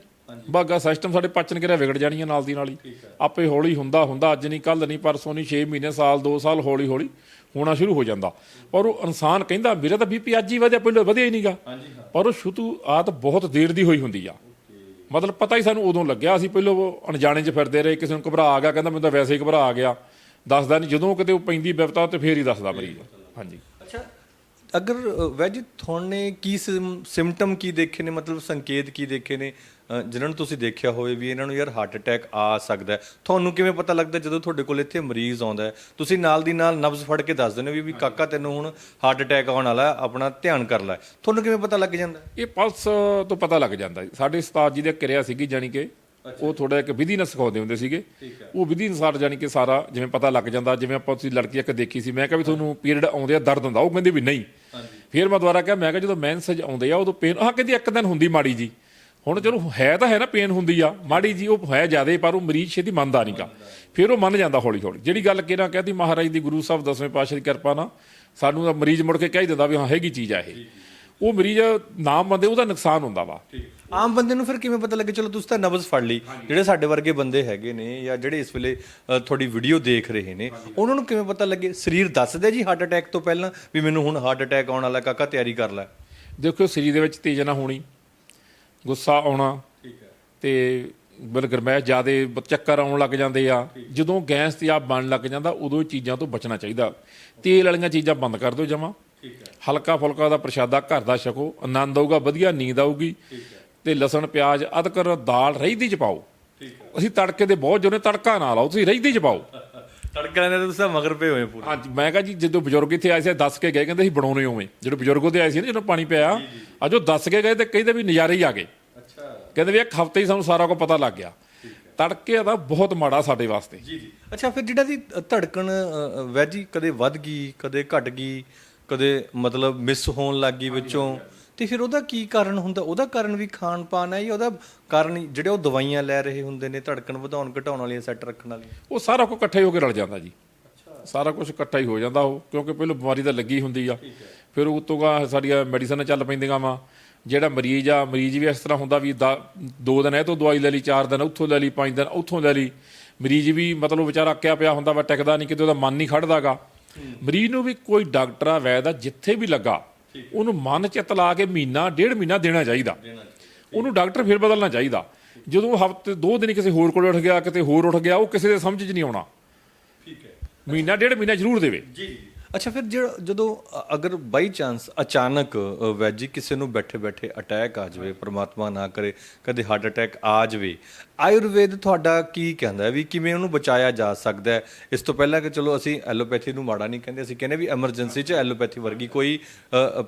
ਬਾਗਾ ਸਿਸਟਮ ਸਾਡੇ ਪਾਚਨ ਕਿਰਿਆ ਵਿਗੜ ਜਾਣੀਆਂ ਨਾਲ ਦੀ ਨਾਲ ਹੀ। ਆਪੇ ਹੌਲੀ ਹੁੰਦਾ ਹੁੰਦਾ ਅੱਜ ਨਹੀਂ ਕੱਲ ਨਹੀਂ ਪਰਸੋਂ ਨਹੀਂ 6 ਮਹੀਨੇ ਸਾਲ 2 ਸਾਲ ਹੌਲੀ ਹੌਲੀ ਹੋਣਾ ਸ਼ੁਰੂ ਹੋ ਜਾਂਦਾ। ਪਰ ਉਹ ਇਨਸਾਨ ਕਹਿੰਦਾ ਵੀਰੇ ਤਾਂ ਬੀਪੀ ਅੱਜ ਹੀ ਵਧਿਆ ਪਹਿਲਾਂ ਵਧਿਆ ਹੀ ਨਹੀਂਗਾ ਪਰ ਉਹ ਸ਼ੁਰੂਆਤ ਬਹੁਤ ਦੇਰ ਦੀ ਹੋਈ ਹੁੰਦੀ ਆ। ਮਤਲਬ ਪਤਾ ਹੀ ਸਾਨੂੰ ਉਦੋਂ ਲੱਗਿਆ ਅਸੀਂ ਪਹਿਲਾਂ ਅਣਜਾਣੇ 'ਚ ਫਿਰਦੇ ਰਹੇ ਕਿਸੇ ਨੂੰ ਘਬਰਾ ਆ ਗਿਆ ਕਹਿੰਦਾ ਮੈਨੂੰ ਤਾਂ ਵੈਸੇ ਹੀ ਘਬਰਾ ਆ ਗਿਆ। ਦੱਸਦਾ ਨਹੀਂ ਜਦੋਂ ਕਿਤੇ ਉਹ ਪੈਂਦੀ ਬਿਪਤਾ ਤੇ ਫੇਰ ਹੀ ਦੱਸਦਾ ਮਰੀਜ਼। ਹਾਂਜੀ। ਅੱਛਾ ਅਗਰ ਵੈਜ ਤੁਹਾਨੇ ਕੀ ਸਿੰਪਟਮ ਕੀ ਦੇਖੇ ਨੇ? ਮਤਲਬ ਸੰਕੇਤ ਕੀ ਦੇਖੇ ਨੇ? ਜਿਨ੍ਹਾਂ ਨੂੰ ਤੁਸੀਂ ਦੇਖਿਆ ਹੋਵੇ ਵੀ ਇਹਨਾਂ ਨੂੰ ਯਾਰ ਹਾਰਟ ਅਟੈਕ ਆ ਸਕਦਾ ਹੈ। ਤੁਹਾਨੂੰ ਕਿਵੇਂ ਪਤਾ ਲੱਗਦਾ ਜਦੋਂ ਤੁਹਾਡੇ ਕੋਲ ਇੱਥੇ ਮਰੀਜ਼ ਆਉਂਦਾ ਹੈ? ਤੁਸੀਂ ਨਾਲ ਦੀ ਨਾਲ ਨਬਜ਼ ਫੜ ਕੇ ਦੱਸ ਦਿੰਦੇ ਹੋ ਵੀ ਵੀ ਕਾਕਾ ਤੈਨੂੰ ਹੁਣ ਹਾਰਟ ਅਟੈਕ ਆਉਣ ਵਾਲਾ ਹੈ, ਆਪਣਾ ਧਿਆਨ ਕਰ ਲੈ। ਤੁਹਾਨੂੰ ਕਿਵੇਂ ਪਤਾ ਲੱਗ ਜਾਂਦਾ ਹੈ? ਇਹ ਪਲਸ ਤੋਂ ਪਤਾ ਲੱਗ ਜਾਂਦਾ ਜੀ। ਸਾਡੇ ਉਸਤਾਦ ਜੀ ਦੇ ਕਿਰਿਆ ਸੀਗੀ ਜਾਨੀ ਕਿ ਉਹ ਥੋੜਾ ਇੱਕ ਵਿਧੀ ਨਾਲ ਸਿਖਾਉਂਦੇ ਹੁੰਦੇ ਸੀਗੇ। ਉਹ ਵਿਧੀ ਅਨੁਸਾਰ ਜਾਨੀ ਕਿ ਸਾਰਾ ਜਿਵੇਂ ਪਤਾ ਲੱਗ ਜਾਂਦਾ ਜਿਵੇਂ ਆਪਾਂ ਤੁਸੀਂ ਲੜਕੀ ਇੱਕ ਦੇਖੀ ਸੀ ਮੈਂ ਕਿਹਾ ਵੀ ਤੁਹਾਨੂੰ ਪੀਰੀਅਡ ਆਉਂਦੇ ਆ ਦਰਦ ਹੁੰਦਾ ਉਹ ਕਹਿੰਦੇ ਵੀ ਨਹੀਂ। ਫਿਰ ਮੈਂ ਦੁਬਾਰਾ ਕਿਹਾ ਮੈਂ ਕਿਹਾ ਜਦੋਂ ਮੈਂਸੇਜ ਆਉਂਦੇ ਆ ਉਦੋਂ ਪੇਨ ਆਹ ਕਹਿੰਦੀ ਇੱਕ ਦਿਨ ਹੁੰਦੀ ਮਾੜੀ ਜੀ। ਹੁਣ ਚਲੋ ਹੈ ਤਾਂ ਹੈ ਨਾ ਪੇਨ ਹੁੰਦੀ ਆ ਮਾੜੀ ਜੀ ਉਹ ਹੈ ਜ਼ਿਆਦੇ ਪਰ ਉਹ ਮਰੀਜ਼ ਛੇਤੀ ਮੰਨਦਾ ਨਹੀਂਗਾ ਫਿਰ ਉਹ ਮੰਨ ਜਾਂਦਾ ਹੌਲੀ ਹੌਲੀ ਜਿਹੜੀ ਗੱਲ ਕਿਹਨਾਂ ਕਹਤੀ ਮਹਾਰਾਜ ਦੀ ਗੁਰੂ ਸਾਹਿਬ ਦਸਵੇਂ ਪਾਤਸ਼ਾਹ ਦੀ ਕਿਰਪਾ ਨਾਲ ਸਾਨੂੰ ਤਾਂ ਮਰੀਜ਼ ਮੁੜ ਕੇ ਕਹਿ ਦਿੰਦਾ ਵੀ ਹਾਂ ਹੈਗੀ ਚੀਜ਼ ਆ ਇਹ। ਉਹ ਮਰੀਜ਼ ਨਾ ਮੰਨਦੇ ਉਹਦਾ ਨੁਕਸਾਨ ਹੁੰਦਾ ਵਾ। ਆਮ ਬੰਦੇ ਨੂੰ ਫਿਰ ਕਿਵੇਂ ਪਤਾ ਲੱਗੇ? ਚਲੋ ਤੁਸੀਂ ਤਾਂ ਨਬਜ਼ ਫੜ ਲਈ। ਜਿਹੜੇ ਸਾਡੇ ਵਰਗੇ ਬੰਦੇ ਹੈਗੇ ਨੇ ਜਾਂ ਜਿਹੜੇ ਇਸ ਵੇਲੇ ਤੁਹਾਡੀ ਵੀਡੀਓ ਦੇਖ ਰਹੇ ਨੇ ਉਹਨਾਂ ਨੂੰ ਕਿਵੇਂ ਪਤਾ ਲੱਗੇ? ਸਰੀਰ ਦੱਸਦੇ ਜੀ ਹਾਰਟ ਅਟੈਕ ਤੋਂ ਪਹਿਲਾਂ ਵੀ ਮੈਨੂੰ ਹੁਣ ਹਾਰਟ ਅਟੈਕ ਆਉਣ ਵਾਲਾ ਕਾਕਾ ਤਿਆਰੀ ਕਰ ਲੈ। ਦੇਖੋ ਸਰੀਰ ਦੇ ਵਿੱਚ ਤੇਜ਼ਨਾ ਹੋਣੀ। ਗੁੱਸਾ ਆਉਣਾ। ਠੀਕ ਹੈ। ਤੇ ਬਲ ਗਰਮੈਸ਼ ਜਿਆਦੇ ਚੱਕਰ ਆਉਣ ਲੱਗ ਜਾਂਦੇ ਆ। ਜਦੋਂ ਗੈਸ ਤੇ ਆ ਬਣ ਲੱਗ ਜਾਂਦਾ ਉਦੋਂ ਇਹ ਚੀਜ਼ਾਂ ਤੋਂ ਬਚਣਾ ਚਾਹੀਦਾ। ਤੇਲ ਵਾਲੀਆਂ ਚੀਜ਼ਾਂ ਬੰਦ ਕਰ ਦਿਓ ਜਮਾ। ਹਲਕਾ ਫੁਲਕਾ ਦਾ ਪ੍ਰਸ਼ਾਦਾ ਘਰ ਦਾ ਛਕੋ ਆਨੰਦ ਆਊਗਾ ਵਧੀਆ ਨੀਂਦ ਆਊਗੀ। ਤੇ ਲਸਣ ਪਿਆਜ਼ ਅਦਕਰ ਦਾਲ ਰਹਿਦੀ ਚ ਪਾਓ। ਅਸੀਂ ਤੜਕੇ ਦੇ ਬਹੁਤ ਜੋਨੇ ਤੜਕਾ ਨਾ ਲਾਓ ਤੁਸੀਂ ਰਹਿਦੀ ਚ ਪਾਓ। ਤੜਕਾ ਨੇ ਤੁਸੀਂ ਤਾਂ ਮਗਰ ਪਏ ਹੋਏ ਪੂਰੇ। ਹਾਂਜੀ ਮੈਂ ਕਹਾਂ ਜੀ ਜਦੋਂ ਬਜ਼ੁਰਗ ਇੱਥੇ ਆਏ ਸੀ ਦੱਸ ਕੇ ਗਏ ਕਹਿੰਦੇ ਅਸੀਂ ਬਣਾਉਣੇ ਉਵੇਂ। ਜਦੋਂ ਬਜ਼ੁਰਗ ਉਹਦੇ ਆਏ ਸੀ ਨਾ ਜਦੋਂ ਪਾਣੀ ਪਿਆ ਅੱਜ ਉਹ ਦੱਸ ਕੇ ਗਏ ਤੇ ਕਹਿੰਦੇ ਵੀ ਨਜ਼ਾਰੇ ਹੀ ਆ ਗਏ। ਅੱਛਾ। ਕਹਿੰਦੇ ਵੀ ਇੱਕ ਹਫ਼ਤੇ ਹੀ ਸਾਨੂੰ ਸਾਰਾ ਕੁਝ ਪਤਾ ਲੱਗ ਗਿਆ। ਤੜਕੇ ਦਾ ਬਹੁਤ ਮਾੜਾ ਸਾਡੇ ਵਾਸਤੇ। ਜੀ ਜੀ। ਅੱਛਾ ਫਿਰ ਜਿਹੜਾ ਦੀ ਧੜਕਣ ਵੈਜੀ ਕਦੇ ਵੱਧ ਗਈ ਕਦੇ ਘਟ ਗਈ ਕਦੇ ਮਤਲਬ ਮਿਸ ਹੋਣ ਲੱਗ ਗਈ ਵਿੱਚੋਂ? ਤੇ ਫਿਰ ਉਹਦਾ ਕੀ ਕਾਰਨ ਹੁੰਦਾ? ਉਹਦਾ ਕਾਰਨ ਵੀ ਖਾਣ ਪਾਣ ਹੈ ਜਾਂ ਉਹਦਾ ਕਾਰਨ ਜਿਹੜੇ ਉਹ ਦਵਾਈਆਂ ਲੈ ਰਹੇ ਹੁੰਦੇ ਨੇ ਧੜਕਣ ਵਧਾਉਣ ਘਟਾਉਣ ਵਾਲੀਆਂ ਸੈੱਟ ਰੱਖਣ ਵਾਲੀਆਂ? ਉਹ ਸਾਰਾ ਕੁਝ ਇਕੱਠਾ ਹੀ ਹੋ ਕੇ ਰਲ ਜਾਂਦਾ ਜੀ। ਸਾਰਾ ਕੁਝ ਇਕੱਠਾ ਹੀ ਹੋ ਜਾਂਦਾ ਉਹ ਕਿਉਂਕਿ ਪਹਿਲਾਂ ਬਿਮਾਰੀ ਤਾਂ ਲੱਗੀ ਹੁੰਦੀ ਆ। ਫਿਰ ਉਤੋਂ ਗਾ ਸਾਡੀਆਂ ਮੈਡੀਸਨ ਚੱਲ ਪੈਂਦੀਆਂ ਵਾ। ਜਿਹੜਾ ਮਰੀਜ਼ ਆ ਮਰੀਜ਼ ਵੀ ਇਸ ਤਰ੍ਹਾਂ ਹੁੰਦਾ ਵੀ ਦਾ- ਦੋ ਦਿਨ ਇਹ ਤੋਂ ਦਵਾਈ ਲੈ ਲਈ ਚਾਰ ਦਿਨ ਉੱਥੋਂ ਲੈ ਲਈ ਪੰਜ ਦਿਨ ਉੱਥੋਂ ਲੈ ਲਈ। ਮਰੀਜ਼ ਵੀ ਮਤਲਬ ਵਿਚਾਰਾ ਅੱਕਿਆ ਪਿਆ ਹੁੰਦਾ ਵਾ ਟਿਕਦਾ ਨਹੀਂ ਕਿਤੇ ਉਹਦਾ ਮਨ ਨਹੀਂ ਖੜਦਾਗਾ। ਮਰੀਜ਼ ਨੂੰ ਵੀ ਕੋਈ ਡਾਕਟਰ ਆ ਵੈਦ ਆ ਜਿੱਥੇ ਵੀ ਲੱਗਾ ਉਹਨੂੰ ਮਨ ਚਿੱਤ ਲਾ ਕੇ ਮਹੀਨਾ ਡੇਢ ਮਹੀਨਾ ਦੇਣਾ ਚਾਹੀਦਾ। ਉਹਨੂੰ ਡਾਕਟਰ ਫਿਰ ਬਦਲਣਾ ਚਾਹੀਦਾ। ਜਦੋਂ ਹਫ਼ਤੇ ਦੋ ਦਿਨ ਕਿਸੇ ਹੋਰ ਕੋਲ ਉੱਠ ਗਿਆ ਕਿਤੇ ਹੋਰ ਉੱਠ ਗਿਆ ਉਹ ਕਿਸੇ ਦੇ ਸਮਝ 'ਚ ਨਹੀਂ ਆਉਣਾ। ਠੀਕ ਹੈ। ਮਹੀਨਾ ਡੇਢ ਮਹੀਨਾ ਜ਼ਰੂਰ ਦੇਵੇ। ਜੀ ਜੀ। ਅੱਛਾ ਫਿਰ ਜਿਹੜਾ ਜਦੋਂ ਅਗਰ ਬਾਈ ਚਾਂਸ ਅਚਾਨਕ ਵੈਜੀ ਕਿਸੇ ਨੂੰ ਬੈਠੇ ਬੈਠੇ ਅਟੈਕ ਆ ਜਾਵੇ ਪ੍ਰਮਾਤਮਾ ਨਾ ਕਰੇ ਕਦੇ ਹਾਰਟ ਅਟੈਕ ਆ ਜਾਵੇ ਆਯੁਰਵੇਦ ਤੁਹਾਡਾ ਕੀ ਕਹਿੰਦਾ ਵੀ ਕਿਵੇਂ ਉਹਨੂੰ ਬਚਾਇਆ ਜਾ ਸਕਦਾ ਹੈ? ਇਸ ਤੋਂ ਪਹਿਲਾਂ ਕਿ ਚਲੋ ਅਸੀਂ ਐਲੋਪੈਥੀ ਨੂੰ ਮਾੜਾ ਨਹੀਂ ਕਹਿੰਦੇ, ਅਸੀਂ ਕਹਿੰਦੇ ਵੀ ਐਮਰਜੈਂਸੀ 'ਚ ਐਲੋਪੈਥੀ ਵਰਗੀ ਕੋਈ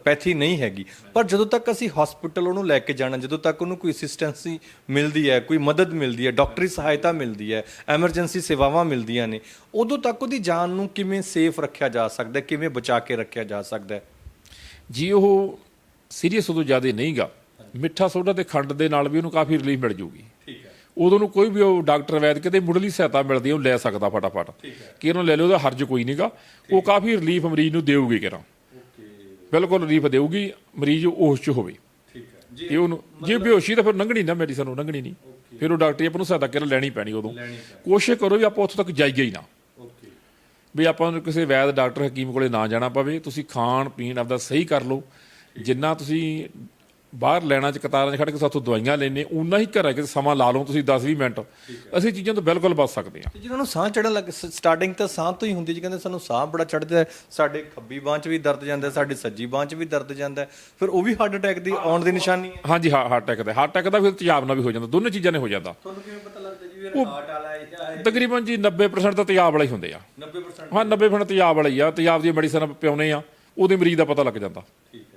ਪੈਥੀ ਨਹੀਂ ਹੈਗੀ। ਪਰ ਜਦੋਂ ਤੱਕ ਅਸੀਂ ਹਸਪੀਟਲ ਉਹਨੂੰ ਲੈ ਕੇ ਜਾਣਾ, ਜਦੋਂ ਤੱਕ ਉਹਨੂੰ ਕੋਈ ਅਸਿਸਟੈਂਸੀ ਮਿਲਦੀ ਹੈ, ਕੋਈ ਮਦਦ ਮਿਲਦੀ ਹੈ ਡਾਕਟਰੀ ਸਹਾਇਤਾ ਮਿਲਦੀ ਹੈ, ਐਮਰਜੈਂਸੀ ਸੇਵਾਵਾਂ ਮਿਲਦੀਆਂ ਨੇ, ਉਦੋਂ ਤੱਕ ਉਹਦੀ ਜਾਨ ਨੂੰ ਕਿਵੇਂ ਸੇਫ ਰੱਖਿਆ ਜਾ ਸਕਦਾ ਕਿਵੇਂ ਬਚਾ ਕੇ ਰੱਖਿਆ ਜਾ ਸਕਦਾ ਜੀ, ਉਹ ਸੀਰੀਅਸ ਉਦੋਂ ਜ਼ਿਆਦਾ ਨਹੀਂਗਾ ਮਿੱਠਾ ਸੋਡਾ ਤੇ ਖੰਡ ਦੇ ਨਾਲ ਵੀ ਉਹਨੂੰ ਕਾਫੀ ਰਿਲੀਫ ਮਿਲ ਜੂਗੀ। ਉਦੋਂ ਨੂੰ ਕੋਈ ਵੀ ਉਹ ਡਾਕਟਰ ਵੈਦ ਕਿਤੇ ਮੁੱਢਲੀ ਸਹਾਇਤਾ ਮਿਲਦੀ ਉਹ ਲੈ ਸਕਦਾ ਫਟਾਫਟ। ਕਿ ਉਹਨੂੰ ਲੈ ਲਿਓ ਉਹਦਾ ਹਰਜ ਕੋਈ ਨਹੀਂਗਾ ਉਹ ਕਾਫੀ ਰਿਲੀਫ ਮਰੀਜ਼ ਨੂੰ ਦੇਊਗੀ ਕਿਰਾਂ ਬਿਲਕੁਲ ਰਿਲੀਫ ਦੇਊਗੀ ਮਰੀਜ਼ ਹੋਸ਼ 'ਚ ਹੋਵੇ। ਠੀਕ ਹੈ। ਜੀ ਇਹ ਉਹਨੂੰ ਜੇ ਬੇਹੋਸ਼ੀ ਤਾਂ ਫਿਰ ਲੰਘਣੀ ਨਾ ਮੈਡੀਸਨ ਉਹ ਲੰਘਣੀ ਨਹੀਂ। ਫਿਰ ਉਹ ਡਾਕਟਰ ਆਪਾਂ ਨੂੰ ਸਹਾਇਤਾ ਕਰ ਲੈਣੀ ਪੈਣੀ ਉਦੋਂ। ਕੋਸ਼ਿਸ਼ ਕਰੋ ਵੀ ਆਪਾਂ ਉੱਥੋਂ ਤੱਕ ਜਾਈਏ ਹੀ ਨਾ। ਓਕੇ। ਵੀ ਆਪਾਂ ਨੂੰ ਕਿਸੇ ਵੈਦ ਡਾਕਟਰ ਹਕੀਮ ਕੋਲੇ ਨਾ ਜਾਣਾ ਪਵੇ ਤੁਸੀਂ ਖਾਣ ਪੀਣ ਆਪਦਾ ਸਹੀ ਕਰ ਲਓ। ਜਿੰਨਾ ਤੁਸੀਂ ਬਾਹਰ ਲੈਣਾ ਚ ਕਤਾਰਾਂ 'ਚ ਖੜ ਕੇ ਸਾਥੋਂ ਦਵਾਈਆਂ ਲੈਣੇ ਉਨਾ ਹੀ ਘਰ ਆ ਕੇ ਸਮਾਂ ਲਾ ਲਓ ਤੁਸੀਂ 10-20 ਮਿੰਟ। ਅਸੀਂ ਚੀਜ਼ਾਂ ਤੋਂ ਬਿਲਕੁਲ ਬਚ ਸਕਦੇ ਹਾਂ। ਤੇ ਜਿਹਨਾਂ ਨੂੰ ਸਾਹ ਚੜਨ ਲੱਗ ਸਟਾਰਟਿੰਗ ਤਾਂ ਸਾਹ ਤੋਂ ਹੀ ਹੁੰਦੀ ਜੀ ਕਹਿੰਦੇ ਸਾਨੂੰ ਸਾਹ ਬੜਾ ਚੜਦਾ ਹੈ ਸਾਡੇ ਖੱਬੀ ਬਾਂਹ 'ਚ ਵੀ ਦਰਦ ਜਾਂਦਾ ਹੈ, ਸਾਡੀ ਸੱਜੀ ਬਾਂਹ 'ਚ ਵੀ ਦਰਦ ਜਾਂਦਾ ਹੈ। ਫਿਰ ਉਹ ਵੀ ਹਾਰਟ ਅਟੈਕ ਦੀ ਆਉਣ ਦੀ ਨਿਸ਼ਾਨੀ ਹੈ। ਹਾਂਜੀ ਹਾਂ ਹਾਰਟ ਅਟੈਕ ਦਾ ਹਾਰਟ ਅਟੈਕ ਦਾ ਫਿਰ ਤੇਜ਼ਾਬ ਨਾਲ ਵੀ ਹੋ ਜਾਂਦਾ ਦੋਨੇ ਚੀਜ਼ਾਂ ਨੇ ਹੋ ਜਾਂਦਾ। ਤੁਹਾਨੂੰ ਕਿਵੇਂ ਪਤਾ ਲੱਗਦਾ ਜੀ ਵੀ ਹਾਰਟ ਵਾਲਾ ਹੈ ਜਾਂ ਤਕਰੀਬਨ ਜੀ 90% ਤਾਂ ਤੇਜ਼ਾਬ ਵਾਲੇ ਹੀ ਹੁੰਦੇ ਆ। 90% ਹਾਂ 90% ਤੇਜ਼ਾਬ ਵਾਲੇ ਹੀ ਆ ਤੇਜ਼ਾਬ ਦੀ ਮੈਡੀਸਨ ਪਿਉਨੇ ਆ ਉਹਦੇ ਮਰੀਜ਼ ਦਾ ਪਤਾ ਲੱਗ ਜਾਂਦਾ। ਠੀਕ ਹੈ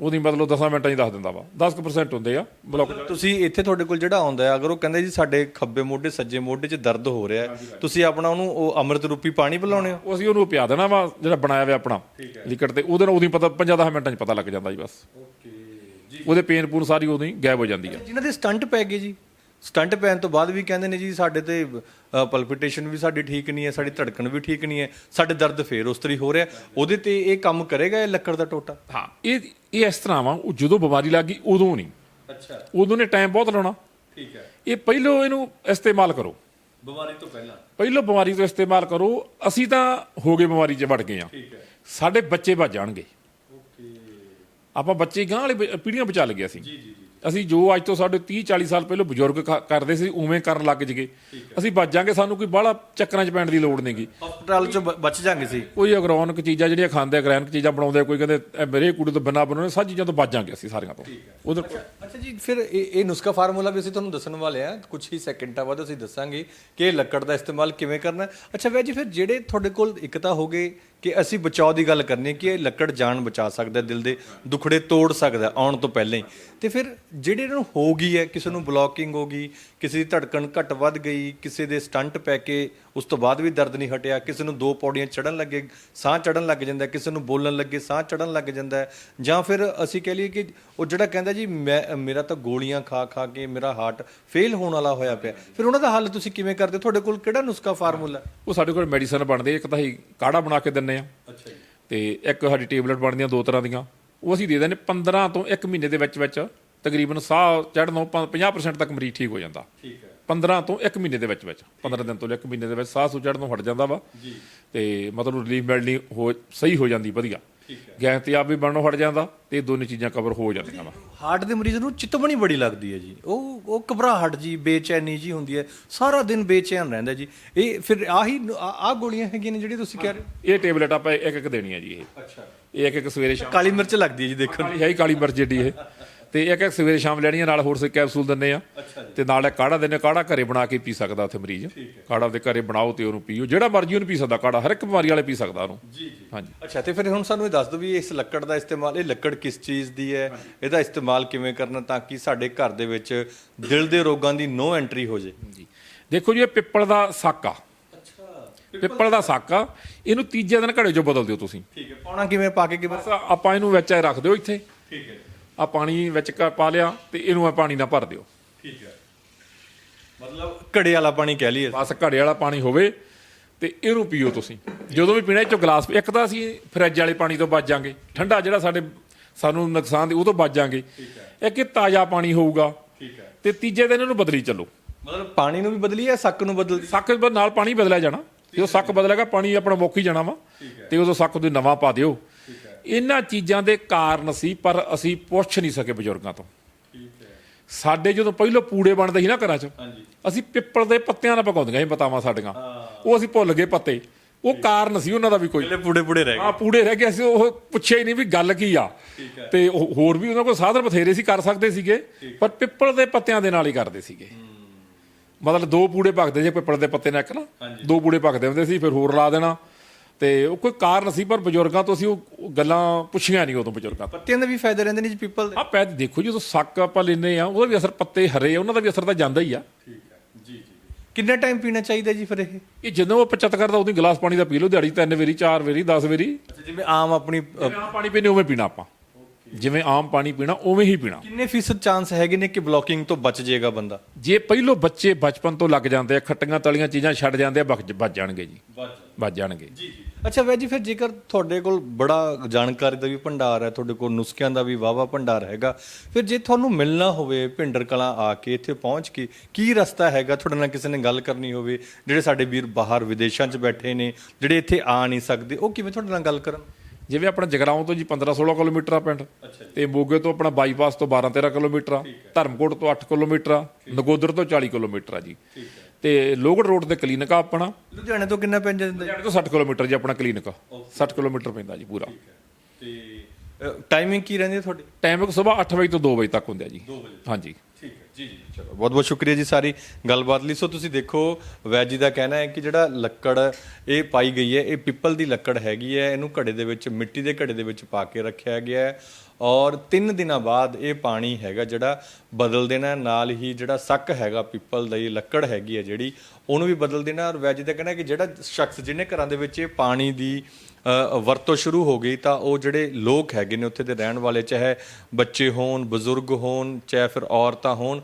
ਉਹਦੀ ਮਤਲਬ 10 ਮਿੰਟਾਂ 'ਚ ਦੱਸ ਦਿੰਦਾ ਵਾ। 10% ਹੁੰਦੇ ਆ ਬਲੌਕ ਤੁਸੀਂ ਇੱਥੇ ਤੁਹਾਡੇ ਕੋਲ ਜਿਹੜਾ ਆਉਂਦਾ ਹੈ ਅਗਰ ਉਹ ਕਹਿੰਦੇ ਜੀ ਸਾਡੇ ਖੱਬੇ ਮੋਢੇ ਸੱਜੇ ਮੋਢੇ 'ਚ ਦਰਦ ਹੋ ਰਿਹਾ ਹੈ ਤੁਸੀਂ ਆਪਣਾ ਉਹਨੂੰ ਉਹ ਅੰਮ੍ਰਿਤ ਰੂਪੀ ਪਾਣੀ ਪਿਲਾਉਣੇ ਹੋ? ਉਹ ਅਸੀਂ ਉਹਨੂੰ ਪਿਆ ਦੇਣਾ ਵਾ ਜਿਹੜਾ ਬਣਾਇਆ ਹੋਇਆ ਆਪਣਾ ਲਿਕੜ ਤੇ। ਉਹਦੇ ਨਾਲ ਉਹਦੀ ਪਤਾ 5-10 ਮਿੰਟਾਂ 'ਚ ਪਤਾ ਲੱਗ ਜਾਂਦਾ ਜੀ ਬਸ। ਓਕੇ ਉਹਦੇ ਪੇਨ ਪੂਨ ਸਾਰੀ ਉਦੋਂ ਹੀ ਗਾਇਬ ਹੋ ਜਾਂਦੀ ਆ। ਜਿਨ੍ਹਾਂ ਦੇ ਸਟੰਟ ਪੈ ਗਏ ਜੀ ਸਟੰਟ ਪੈਣ ਤੋਂ ਬਾਅਦ ਵੀ ਕਹਿੰਦੇ ਨੇ ਜੀ ਸਾਡੇ ਤੇ ਪਲਪੀਟੇਸ਼ਨ ਵੀ ਸਾਡੀ ਠੀਕ ਨਹੀਂ ਹੈ ਸਾਡੀ ਧੜਕਣ ਵੀ ਠੀਕ ਨਹੀਂ ਹੈ ਸਾਡੇ ਦਰਦ ਫੇਰ ਉਸ ਤਰੀ ਹੋ ਰਿਹਾ ਉਹਦੇ ਤੇ ਇਹ ਕੰਮ ਕਰੇਗਾ ਇਹ ਲੱਕੜ ਦਾ ਟੋਟਾ? ਹਾਂ ਇਹ ਇਹ ਇਸ ਤਰ੍ਹਾਂ ਵਾ ਉਹ ਜਦੋਂ ਬਿਮਾਰੀ ਲੱਗ ਉਦੋਂ ਨਹੀਂ। ਅੱਛਾ। ਉਦੋਂ ਨੇ ਟਾਈਮ ਬਹੁਤ ਲਾਉਣਾ। ਠੀਕ ਹੈ। ਇਹ ਪਹਿਲੋਂ ਇਹਨੂੰ ਇਸਤੇਮਾਲ ਕਰੋ। ਬਿਮਾਰੀ ਤੋਂ ਪਹਿਲਾਂ? ਪਹਿਲੋਂ ਬਿਮਾਰੀ ਤੋਂ ਇਸਤੇਮਾਲ ਕਰੋ ਅਸੀਂ ਤਾਂ ਹੋ ਗਏ ਬਿਮਾਰੀ 'ਚ ਵੜ ਗਏ ਆ ਠੀਕ ਹੈ। ਸਾਡੇ ਬੱਚੇ ਬਚ ਜਾਣਗੇ। ਓਕੇ। ਆਪਾਂ ਬੱਚੇ ਗਾਂ ਵਾਲੇ ਪੀੜ੍ਹੀਆਂ ਬਚਾ ਲਗੇ ਅਸੀਂ। ਜੀ ਜੀ ਜੀ। ਅਸੀਂ ਜੋ ਅੱਜ ਤੋਂ ਸਾਡੇ 30 40 ਸਾਲ ਪਹਿਲਾਂ ਬਜ਼ੁਰਗ ਕ- ਕਰਦੇ ਸੀ ਉਵੇਂ ਕਰਨ ਲੱਗ ਜਗੇ ਅਸੀਂ ਬਚ ਜਾਾਂਗੇ ਸਾਨੂੰ ਕੋਈ ਬਾਹਲਾ ਚੱਕਰਾਂ 'ਚ ਪੈਣ ਦੀ ਲੋੜ ਨਹੀਂਗੀ ਹਸਪਤਾਲ ਚ ਬ- ਬਚ ਜਾਂਗੇ ਸੀ। ਕੋਈ ਅਗਰੋਨਿਕ ਚੀਜ਼ਾਂ ਜਿਹੜੀਆਂ ਖਾਂਦੇ ਆ ਗ੍ਰੈਨਿਕ ਚੀਜ਼ਾਂ ਬਣਾਉਂਦੇ ਆ, ਕੋਈ ਕਹਿੰਦੇ ਇਹ ਮੇਰੇ ਕੁੜੀ ਤੋਂ ਬਿਨਾ ਬਣਾਉਣੇ ਸਭ ਚੀਜ਼ਾਂ ਤੋਂ ਬਚ ਜਾਾਂਗੇ ਅਸੀਂ ਸਾਰੀਆਂ ਤੋਂ। ਉਧਰ ਅੱਛਾ ਜੀ ਫਿਰ ਇਹ ਇਹ ਨੁਸਖਾ ਫਾਰਮੂਲਾ ਵੀ ਅਸੀਂ ਤੁਹਾਨੂੰ ਦੱਸਣ ਵਾਲੇ ਆ ਕੁਝ ਹੀ ਸੈਕਿੰਡਾਂ ਬਾਅਦ ਅਸੀਂ ਦੱਸਾਂਗੇ ਕਿ ਇਹ ਲੱਕੜ ਦਾ ਇਸਤੇਮਾਲ ਕਿਵੇਂ ਕਰਨਾ ਹੈ। ਅੱਛਾ ਵੈ ਜੀ ਫਿਰ ਜਿਹੜੇ ਤੁਹਾਡੇ ਕੋਲ ਇੱਕ ਤਾਂ ਹੋ ਗਏ ਕਿ ਅਸੀਂ ਬਚਾਓ ਦੀ ਗੱਲ ਕਰਨੀ ਹੈ ਕਿ ਇਹ ਲੱਕੜ ਜਾਨ ਬਚਾ ਸਕਦਾ ਹੈ, ਦਿਲ ਦੇ ਦੁਖੜੇ ਤੋੜ ਸਕਦਾ ਹੈ ਆਉਣ ਤੋਂ ਪਹਿਲਾਂ ਹੀ। ਤੇ ਫਿਰ ਜਿਹੜੇ ਇਹਨਾਂ ਨੂੰ ਹੋ ਗਈ ਹੈ ਕਿਸੇ ਨੂੰ ਬਲੌਕਿੰਗ ਹੋ ਗਈ ਕਿਸੇ ਦੀ ਧੜਕਣ ਘਟ ਵੱਧ ਗਈ ਕਿਸੇ ਦੇ ਸਟੰਟ ਪੈ ਕੇ ਉਸ ਤੋਂ ਬਾਅਦ ਵੀ ਦਰਦ ਨਹੀਂ ਹਟਿਆ ਕਿਸੇ ਨੂੰ ਦੋ ਪੌੜੀਆਂ ਚੜਨ ਲੱਗੇ ਸਾਹ ਚੜਨ ਲੱਗ ਜਾਂਦਾ ਹੈ, ਕਿਸੇ ਨੂੰ ਬੋਲਣ ਲੱਗੇ ਸਾਹ ਚੜਨ ਲੱਗ ਜਾਂਦਾ ਹੈ, ਜਾਂ ਫਿਰ ਅਸੀਂ ਕਹਿ ਲਈਏ ਕਿ ਉਹ ਜਿਹੜਾ ਕਹਿੰਦਾ ਜੀ ਮੈਂ ਮੇਰਾ ਤਾਂ ਗੋਲੀਆਂ ਖਾ ਖਾ ਕੇ ਮੇਰਾ ਹਾਰਟ ਫੇਲ ਹੋਣ ਵਾਲਾ ਹੋਇਆ ਪਿਆ। ਫਿਰ ਉਹਨਾਂ ਦਾ ਹੱਲ ਤੁਸੀਂ ਕਿਵੇਂ ਕਰਦੇ ਹੋ? ਤੁਹਾਡੇ ਕੋਲ ਕਿਹੜਾ ਨੁਸਖਾ ਫਾਰਮੂਲਾ? ਉਹ ਸਾਡੇ ਕੋਲ ਮੈਡੀਸਨ ਬਣਦੇ ਇੱਕ ਤਾਂ ਹੀ ਕਾੜਾ ਬਣਾ ਕੇ ਦਿੰਦੇ ਦਿੰਨੇ ਆ। ਅੱਛਾ ਜੀ। ਤੇ ਇੱਕ ਸਾਡੀ ਟੇਬਲੇਟ ਬਣਦੀਆਂ ਦੋ ਤਰ੍ਹਾਂ ਦੀਆਂ। ਉਹ ਅਸੀਂ ਦੇ ਦਿੰਦੇ 15 ਤੋਂ 1 ਮਹੀਨੇ ਦੇ ਵਿੱਚ ਵਿੱਚ ਤਕਰੀਬਨ ਸਾਹ ਚੜਨੋਂ 50% ਤੱਕ ਮਰੀਜ਼ ਠੀਕ ਹੋ ਜਾਂਦਾ। ਠੀਕ ਹੈ। 15 ਤੋਂ 1 ਮਹੀਨੇ ਦੇ ਵਿੱਚ ਵਿੱਚ 15 ਦਿਨ ਤੋਂ 1 ਮਹੀਨੇ ਦੇ ਵਿੱਚ ਸਾਹ ਸੂ ਚੜਨੋਂ ਹਟ ਜਾਂਦਾ ਵਾ। ਜੀ। ਤੇ ਮਤਲਬ ਰਿਲੀਫ ਮਿਲਣੀ ਹੋ ਸਹੀ ਹੋ ਜਾਂਦੀ ਵਧੀਆ। ਹੈ। ਆਪ ਵੀ ਬਣਨੋਂ ਹਟ ਜਾਂਦਾ ਤੇ ਇਹ ਦੋਨੇ ਚੀਜ਼ਾਂ ਕਵਰ ਹੋ ਜਾਂਦੀਆਂ ਵਾ। ਹਾਰਟ ਦੇ ਮਰੀਜ਼ ਨੂੰ ਚਿਤਵਣੀ ਬੜੀ ਲੱਗਦੀ ਹੈ ਜੀ। ਉਹ ਉਹ ਘਬਰਾਹਟ ਜੀ ਬੇਚੈਨੀ ਜੀ ਹੁੰਦੀ ਹੈ। ਸਾਰਾ ਦਿਨ ਬੇਚੈਨ ਰਹਿੰਦਾ ਜੀ। ਇਹ ਫਿਰ ਆਹੀ ਆ ਗੋਲੀਆਂ ਹੈਗੀਆਂ ਨੇ ਜਿਹੜੀ ਤੁਸੀਂ ਕਹਿ ਰਹੇ ਹੋ? ਇਹ ਟੇਬਲੇਟ ਆਪਾਂ ਇੱਕ ਇੱਕ ਦੇਣੀ ਆ ਜੀ ਇਹ। ਅੱਛਾ। ਇਹ ਇੱਕ ਇੱਕ ਸਵੇਰੇ ਸ਼ਾਮ ਕਾਲੀ ਮਿਰਚ ਲੱਗਦੀ ਹੈ ਜੀ ਦੇਖਣ ਕਾਲੀ ਹੈ ਹੀ ਕਾਲੀ ਮਿਰਚ ਜਿਹੜੀ ਇਹ। ਤੇ ਇੱਕ ਇੱਕ ਸਵੇਰੇ ਸ਼ਾਮ ਲੈਣੀ ਆ ਨਾਲ ਹੋਰ ਸੇ ਕੈਪਸੂਲ ਦਿੰਨੇ ਆ। ਤੇ ਨਾਲ ਇਹ ਕਾੜਾ ਦਿੰਨੇ ਕਾੜਾ ਘਰੇ ਬਣਾ ਕੇ ਪੀ ਸਕਦਾ ਉੱਥੇ ਮਰੀਜ਼। ਕਾੜਾ ਉਹਦੇ ਘਰੇ ਬਣਾਓ ਤੇ ਉਹਨੂੰ ਪੀਓ। ਜਿਹੜਾ ਮਰਜ਼ੀ ਉਹਨੂੰ ਪੀ ਸਕਦਾ ਕਾੜਾ ਹਰ ਇੱਕ ਬਿਮਾਰੀ ਵਾਲੇ ਪੀ ਸਕਦਾ ਉਹਨੂੰ। ਜੀ ਜੀ। ਹਾਂਜੀ। ਅੱਛਾ ਤੇ ਫਿਰ ਹੁਣ ਸਾਨੂੰ ਇਹ ਦੱਸ ਦਿਓ ਵੀ ਇਸ ਲੱਕੜ ਦਾ ਇਸਤੇਮਾਲ ਇਹ ਲੱਕੜ ਕਿਸ ਚੀਜ਼ ਦੀ ਹੈ? ਇਹਦਾ ਇਸਤੇਮਾਲ ਕਿਵੇਂ ਕਰਨਾ ਤਾਂ ਕਿ ਸਾਡੇ ਘਰ ਦੇ ਵਿੱਚ ਦਿਲ ਦੇ ਰੋਗਾਂ ਦੀ ਨੋ ਐਂਟਰੀ ਹੋ ਜੇ? ਜੀ ਦੇਖੋ ਜੀ ਇਹ ਪਿੱਪਲ ਦਾ ਸੱਕ ਆ। ਪਿੱਪਲ ਦਾ ਸੱਕ ਇਹਨੂੰ ਤੀਜੇ ਦਿਨ ਘੜੇ ਚੋਂ ਬਦਲ ਦਿਓ ਤੁਸੀਂ। ਠੀਕ ਹੈ ਪਾਉਣਾ ਕਿਵੇਂ ਪਾ ਕੇ ਕਿਵੇਂ? ਬਸ ਆਪਾਂ ਇਹਨੂੰ ਵਿੱਚ ਐ ਰੱਖ ਦਿਓ ਇੱਥੇ। ਆ ਪਾਣੀ ਵਿੱਚ ਕ- ਪਾ ਲਿਆ ਤੇ ਇਹਨੂੰ ਐ ਪਾਣੀ ਨਾਲ ਭਰ ਦਿਓ। ਠੀਕ ਹੈ। ਮਤਲਬ ਘੜੇ ਵਾਲਾ ਪਾਣੀ ਕਹਿ ਲਈਏ। ਬਸ ਘੜੇ ਵਾਲਾ ਪਾਣੀ ਹੋਵੇ ਤੇ ਇਹਨੂੰ ਪੀਓ ਤੁਸੀਂ। ਜਦੋਂ ਵੀ ਪੀਣਾ ਇਹ ਚੋਂ ਗਲਾਸ ਇੱਕ ਤਾਂ ਅਸੀਂ ਫਰਿੱਜ ਵਾਲੇ ਪਾਣੀ ਤੋਂ ਬਚ ਜਾਾਂਗੇ। ਠੰਡਾ ਜਿਹੜਾ ਸਾਡੇ ਸਾਨੂੰ ਨੁਕਸਾਨ ਦੇ ਉਹ ਤੋਂ ਬਚ ਜਾਾਂਗੇ। ਇੱਕ ਇਹ ਤਾਜ਼ਾ ਪਾਣੀ ਹੋਊਗਾ। ਠੀਕ ਹੈ। ਤੇ ਤੀਜੇ ਦਿਨ ਇਹਨੂੰ ਬਦਲੀ ਚੱਲੋ। ਮਤਲਬ ਪਾਣੀ ਨੂੰ ਵੀ ਬਦਲੀਏ ਸੱਕ ਨੂੰ ਬਦਲ ਸੱਕ ਨਾਲ ਪਾਣੀ ਬਦਲਿਆ ਜਾਣਾ। ਜਦੋਂ ਸੱਕ ਬਦਲੇਗਾ ਪਾਣੀ ਆਪਣਾ ਮੁੱਕ ਹੀ ਜਾਣਾ ਵਾ। ਤੇ ਉਦੋਂ ਸੱਕ ਦੇ ਨਵਾਂ ਪਾ ਦਿਓ। ਇਹਨਾਂ ਚੀਜ਼ਾਂ ਦੇ ਕਾਰਨ ਸੀ ਪਰ ਅਸੀਂ ਪੁੱਛ ਨਹੀਂ ਸਕੇ ਬਜ਼ੁਰਗਾਂ ਤੋਂ। ਹੈ। ਸਾਡੇ ਜਦੋਂ ਪਹਿਲਾਂ ਪੂੜੇ ਬਣਦੇ ਸੀ ਨਾ ਘਰਾਂ 'ਚ ਅਸੀਂ ਪਿੱਪਲ ਦੇ ਪੱਤਿਆਂ ਨਾਲ ਪਕਾਉਂਦੀਆਂ ਸੀ ਬਤਾਵਾਂ ਸਾਡੀਆਂ। ਉਹ ਅਸੀਂ ਭੁੱਲ ਗਏ ਪੱਤੇ। ਉਹ ਕਾਰਨ ਸੀ ਉਹਨਾਂ ਦਾ ਵੀ ਕੋਈ। ਪੂੜੇ ਪੂੜੇ ਰਹਿ ਆ ਪੂੜੇ ਰਹਿ ਗਏ। ਅਸੀਂ ਉਹ ਪੁੱਛਿਆ ਹੀ ਨਹੀਂ ਵੀ ਗੱਲ ਕੀ ਆ। ਤੇ ਉਹ- ਹੋਰ ਵੀ ਉਹਨਾਂ ਕੋਲ ਸਾਧਨ ਬਥੇਰੇ ਸੀ ਕਰ ਸਕਦੇ ਸੀਗੇ। ਪਰ ਪਿੱਪਲ ਦੇ ਪੱਤਿਆਂ ਦੇ ਨਾਲ ਹੀ ਕਰਦੇ ਸੀਗੇ। ਮਤਲਬ ਦੋ ਪੂੜੇ ਪੱਕਦੇ ਜੇ ਪਿੱਪਲ ਦੇ ਪੱਤੇ ਨਾਲ ਇੱਕ ਨਾ। ਦੋ ਪੂੜੇ ਪੱਕਦੇ ਹੁੰਦੇ ਸੀ ਫਿਰ ਹੋਰ ਲਾ ਦੇਣਾ। ਤੇ ਉਹ ਕੋਈ ਕਾਰਨ ਸੀ ਪਰ ਬਜ਼ੁਰਗਾਂ ਤੋਂ ਅਸੀਂ ਉਹ ਗੱਲਾਂ ਪੁੱਛੀਆਂ ਨਹੀਂ ਉਦੋਂ ਬਜ਼ੁਰਗਾਂ ਤੋਂ। ਪੱਤਿਆਂ ਦੇ ਵੀ ਫਾਇਦੇ ਰਹਿੰਦੇ ਨੇ ਜੀ ਪੀਪਲ ਦੇ। ਆ ਪੈ ਦੇਖੋ ਜਦੋਂ ਸੱਕ ਆਪਾਂ ਲੈਨੇ ਆ ਉਹਦਾ ਵੀ ਅਸਰ ਪੱਤੇ ਹਰੇ ਉਹਨਾਂ ਦਾ ਵੀ ਅਸਰ ਤਾਂ ਜਾਂਦਾ ਹੀ ਆ। ਠੀਕ ਹੈ ਜੀ ਜੀ ਕਿੰਨਾ ਟਾਈਮ ਪੀਣਾ ਚਾਹੀਦਾ ਜੀ ਫਿਰ ਇਹ? ਇਹ ਜਦੋਂ ਉਹ 75 ਕਰਦਾ ਉਹਦੀ ਗਲਾਸ ਪਾਣੀ ਦਾ ਪੀ ਲਓ ਦਿਹਾੜੀ ਤਿੰਨ ਵਾਰੀ ਚਾਰ ਵਾਰੀ 10 ਵਾਰੀ। ਅੱਛਾ ਜਿਵੇਂ ਆਮ ਆਪਣੀ ਆਮ ਪਾਣੀ ਪੀਣੇ ਉਵੇਂ ਪੀਣਾ ਆਪਾਂ। ਜਿਵੇਂ ਆਮ ਪਾਣੀ ਪੀਣਾ ਉਵੇਂ ਹੀ ਪੀਣਾ। ਕਿੰਨੇ ਫੀਸਦ ਚਾਂਸ ਹੈਗੇ ਨੇ ਕਿ ਬਲੋਕਿੰਗ ਤੋਂ ਬਚ ਜਾਏਗਾ ਬੰਦਾ? ਜੇ ਪਹਿਲੋਂ ਬੱਚੇ ਬਚਪਨ ਤੋਂ ਲੱਗ ਜਾਂਦੇ ਆ ਖੱਟੀਆਂ ਤਲੀਆਂ ਚੀਜ਼ਾਂ ਛੱਡ ਜਾਂਦੇ ਆ ਬਚ ਜਾਣਗੇ ਜੀ। ਬਚ ਬਚ ਜਾਣਗੇ। ਜੀ ਜੀ। ਅੱਛਾ ਵੈਜੀ ਫਿਰ ਜੇਕਰ ਤੁਹਾਡੇ ਕੋਲ ਬੜਾ ਜਾਣਕਾਰੀ ਦਾ ਵੀ ਭੰਡਾਰ ਹੈ ਤੁਹਾਡੇ ਕੋਲ ਨੁਸਖਿਆਂ ਦਾ ਵੀ ਵਾਵਾ ਭੰਡਾਰ ਹੈਗਾ ਫਿਰ ਜੇ ਤੁਹਾਨੂੰ ਮਿਲਣਾ ਹੋਵੇ ਭਿੰਡਰ ਕਲਾਂ ਆ ਕੇ ਇੱਥੇ ਪਹੁੰਚ ਕੇ ਕੀ ਰਸਤਾ ਹੈਗਾ ਤੁਹਾਡੇ ਨਾਲ ਕਿਸੇ ਨੇ ਗੱਲ ਕਰਨੀ ਹੋਵੇ ਜਿਹੜੇ ਸਾਡੇ ਵੀਰ ਬਾਹਰ ਵਿਦੇਸ਼ਾਂ 'ਚ ਬੈਠੇ ਨੇ ਜਿਹੜੇ ਇੱਥੇ ਆ ਨਹੀਂ ਸਕਦੇ ਉਹ ਕਿਵੇਂ ਤੁਹਾਡੇ ਨਾਲ ਗੱਲ ਕਰਨ? ਜਿਵੇਂ ਆਪਣਾ ਜਗਰਾਉਂ ਤੋਂ ਜੀ 15 16 ਕਿਲੋਮੀਟਰ ਆ ਪਿੰਡ ਤੇ ਮੋਗੇ ਤੋਂ ਆਪਣਾ ਬਾਈਪਾਸ ਤੋਂ 12 13 ਕਿਲੋਮੀਟਰ ਆ ਧਰਮਕੋਟ ਤੋਂ 8 ਕਿਲੋਮੀਟਰ ਆ ਨਗੋਦਰ ਤੋਂ 40 ਕਿਲੋਮੀਟਰ ਆ ਜੀ। ਤੇ ਲੋਗੜ ਰੋਡ ਤੇ ਕਲੀਨਿਕ ਆ ਆਪਣਾ। ਲੁਧਿਆਣੇ ਤੋਂ ਕਿੰਨਾ ਪੈਂਦਾ ਜਾਂਦਾ? ਜੀ ਲੁਧਿਆਣੇ ਤੋਂ 60 ਕਿਲੋਮੀਟਰ ਜੀ ਆਪਣਾ ਕਲੀਨਿਕ 60 ਕਿਲੋਮੀਟਰ ਪੈਂਦਾ ਜੀ ਪੂਰਾ। ਤੇ ਟਾਈਮਿੰਗ ਕੀ ਰਹਿੰਦੀ ਹੈ ਤੁਹਾਡੀ? ਟਾਈਮ ਸਵੇਰ 8 ਵਜੇ ਤੋਂ 2 ਵਜੇ ਤੱਕ ਹੁੰਦਾ ਜੀ। ਹਾਂਜੀ। ਠੀਕ ਹੈ। ਜੀ ਜੀ ਚਲੋ। ਬਹੁਤ ਬਹੁਤ ਸ਼ੁਕਰੀਆ ਜੀ ਸਾਰੀ ਗੱਲਬਾਤ ਲਈ। ਸੋ ਤੁਸੀਂ ਦੇਖੋ ਵੈਜੀ ਦਾ ਕਹਿਣਾ ਹੈ ਕਿ ਜਿਹੜਾ ਲੱਕੜ ਇਹ ਪਾਈ ਗਈ ਹੈ ਇਹ ਪਿੱਪਲ ਦੀ ਲੱਕੜ ਹੈਗੀ ਹੈ। ਇਹਨੂੰ ਘੜੇ ਦੇ ਵਿੱਚ ਮਿੱਟੀ ਦੇ ਘੜੇ ਦੇ ਵਿੱਚ ਪਾ ਕੇ ਰੱਖਿਆ ਗਿਆ ਹੈ। ਔਰ 3 ਦਿਨਾਂ ਬਾਅਦ ਇਹ ਪਾਣੀ ਹੈਗਾ ਜਿਹੜਾ ਬਦਲ ਦੇਣਾ, ਨਾਲ ਹੀ ਜਿਹੜਾ ਸੱਕ ਹੈਗਾ, ਪਿੱਪਲ ਦੀ ਲੱਕੜ ਹੈਗੀ ਹੈ ਜਿਹੜੀ, ਉਹਨੂੰ ਵੀ ਬਦਲ ਦੇਣਾ ਔਰ ਵੈਜੀ ਦਾ ਕਹਿਣਾ ਕਿ ਜਿਹੜਾ ਸ਼ਖਸ ਜਿਹਨੇ ਘਰਾਂ ਦੇ ਵਿੱਚ ਇਹ ਪਾਣੀ ਦੀ ਵਰਤੋਂ ਸ਼ੁਰੂ ਹੋ ਗਈ ਤਾਂ ਉਹ ਜਿਹੜੇ ਲੋਕ ਹੈਗੇ ਨੇ ਉੱਥੇ ਦੇ ਰਹਿਣ ਵਾਲੇ, ਚਾਹੇ ਬੱਚੇ ਹੋਣ, ਬਜ਼ੁਰਗ ਹੋਣ, ਚਾਹੇ ਫਿਰ ਔਰਤਾਂ ਹੋਣ,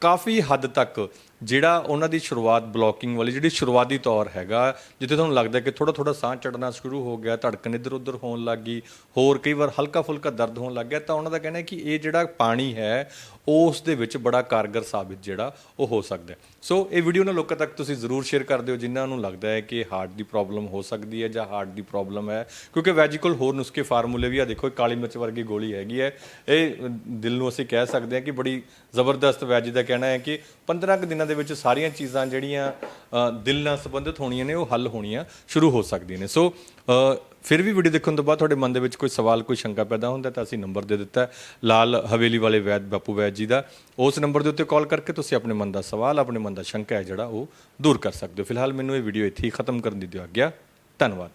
ਕਾਫੀ ਹੱਦ ਤੱਕ ਜਿਹੜਾ ਉਹਨਾਂ ਦੀ ਸ਼ੁਰੂਆਤ ਬਲੌਕਿੰਗ ਵਾਲੀ, ਜਿਹੜੀ ਸ਼ੁਰੂਆਤੀ ਤੌਰ ਹੈਗਾ, ਜਿੱਥੇ ਤੁਹਾਨੂੰ ਲੱਗਦਾ ਕਿ ਥੋੜਾ ਥੋੜਾ ਸਾਹ ਚੜਨਾ ਸ਼ੁਰੂ ਹੋ ਗਿਆ, ਧੜਕਣ ਇੱਧਰ ਉੱਧਰ ਹੋਣ ਲੱਗ ਗਈ, ਹੋਰ ਕਈ ਵਾਰ ਹਲਕਾ ਫੁਲਕਾ ਦਰਦ ਹੋਣ ਲੱਗ ਗਿਆ, ਤਾਂ ਉਹਨਾਂ ਦਾ ਕਹਿਣਾ ਕਿ ਇਹ ਜਿਹੜਾ ਪਾਣੀ ਹੈ ਉਸ ਦੇ ਵਿੱਚ ਬੜਾ ਕਾਰਗਰ ਸਾਬਿਤ ਜਿਹੜਾ ਉਹ ਹੋ ਸਕਦਾ ਹੈ। ਸੋ ਇਹ ਵੀਡੀਓ ਨਾ ਲੋਕਾਂ ਤੱਕ ਤੁਸੀਂ ਜ਼ਰੂਰ ਸ਼ੇਅਰ ਕਰ ਦਿਓ, ਜਿਨ੍ਹਾਂ ਨੂੰ ਲੱਗਦਾ ਹੈ ਕਿ ਹਾਰਟ ਦੀ ਪ੍ਰੋਬਲਮ ਹੋ ਸਕਦੀ ਹੈ ਜਾਂ ਹਾਰਟ ਦੀ ਪ੍ਰੋਬਲਮ ਹੈ। ਕਿਉਂਕਿ ਵੈਜੀਕਲ ਹੋਰ ਨੁਸਖੇ ਫਾਰਮੂਲੇ ਵੀ ਆ, ਦੇਖੋ ਕਾਲੀ ਮਿਰਚ ਵਰਗੀ ਗੋਲੀ ਹੈਗੀ ਹੈ। ਇਹ ਦਿਲ ਨੂੰ ਅਸੀਂ ਕਹਿ ਸਕਦੇ ਹਾਂ ਕਿ ਬੜੀ ਜ਼ਬਰਦਸਤ ਵੈਜੀ ਦਾ ਕਹਿਣਾ ਹੈ ਕਿ 15 ਕੁ ਦਿਨਾਂ ਦੇ ਵਿੱਚ ਸਾਰੀਆਂ ਚੀਜ਼ਾਂ ਜਿਹੜੀਆਂ ਦਿਲ ਨਾਲ ਸੰਬੰਧਿਤ ਹੋਣੀਆਂ ਨੇ, ਉਹ ਹੱਲ ਹੋਣੀਆਂ ਸ਼ੁਰੂ ਹੋ ਸਕਦੀਆਂ ਨੇ। ਸੋ ਫਿਰ ਵੀ ਵੀਡੀਓ ਦੇਖਣ ਤੋਂ ਬਾਅਦ ਤੁਹਾਡੇ ਮਨ ਦੇ ਵਿੱਚ ਕੋਈ ਸਵਾਲ ਕੋਈ ਸ਼ੰਕਾ ਪੈਦਾ ਹੁੰਦਾ ਤਾਂ ਅਸੀਂ ਨੰਬਰ ਦੇ ਦਿੱਤਾ ਹੈ, ਲਾਲ ਹਵੇਲੀ ਵਾਲੇ ਵੈਦ ਬਾਪੂ ਵੈਦ ਜੀ ਦਾ। ਉਸ ਨੰਬਰ ਦੇ ਉੱਤੇ ਕਾਲ ਕਰਕੇ ਤੁਸੀਂ ਆਪਣੇ ਮਨ ਦਾ ਸਵਾਲ ਆਪਣੇ ਮਨ ਦਾ ਸ਼ੰਕਾ ਹੈ ਜਿਹੜਾ ਉਹ ਦੂਰ ਕਰ ਸਕਦੇ ਹੋ। ਫਿਲਹਾਲ ਮੈਨੂੰ ਇਹ ਵੀਡੀਓ ਇੱਥੇ ਹੀ ਖਤਮ ਕਰਨ ਦੀ ਦਿਓ ਆਗਿਆ। ਧੰਨਵਾਦ।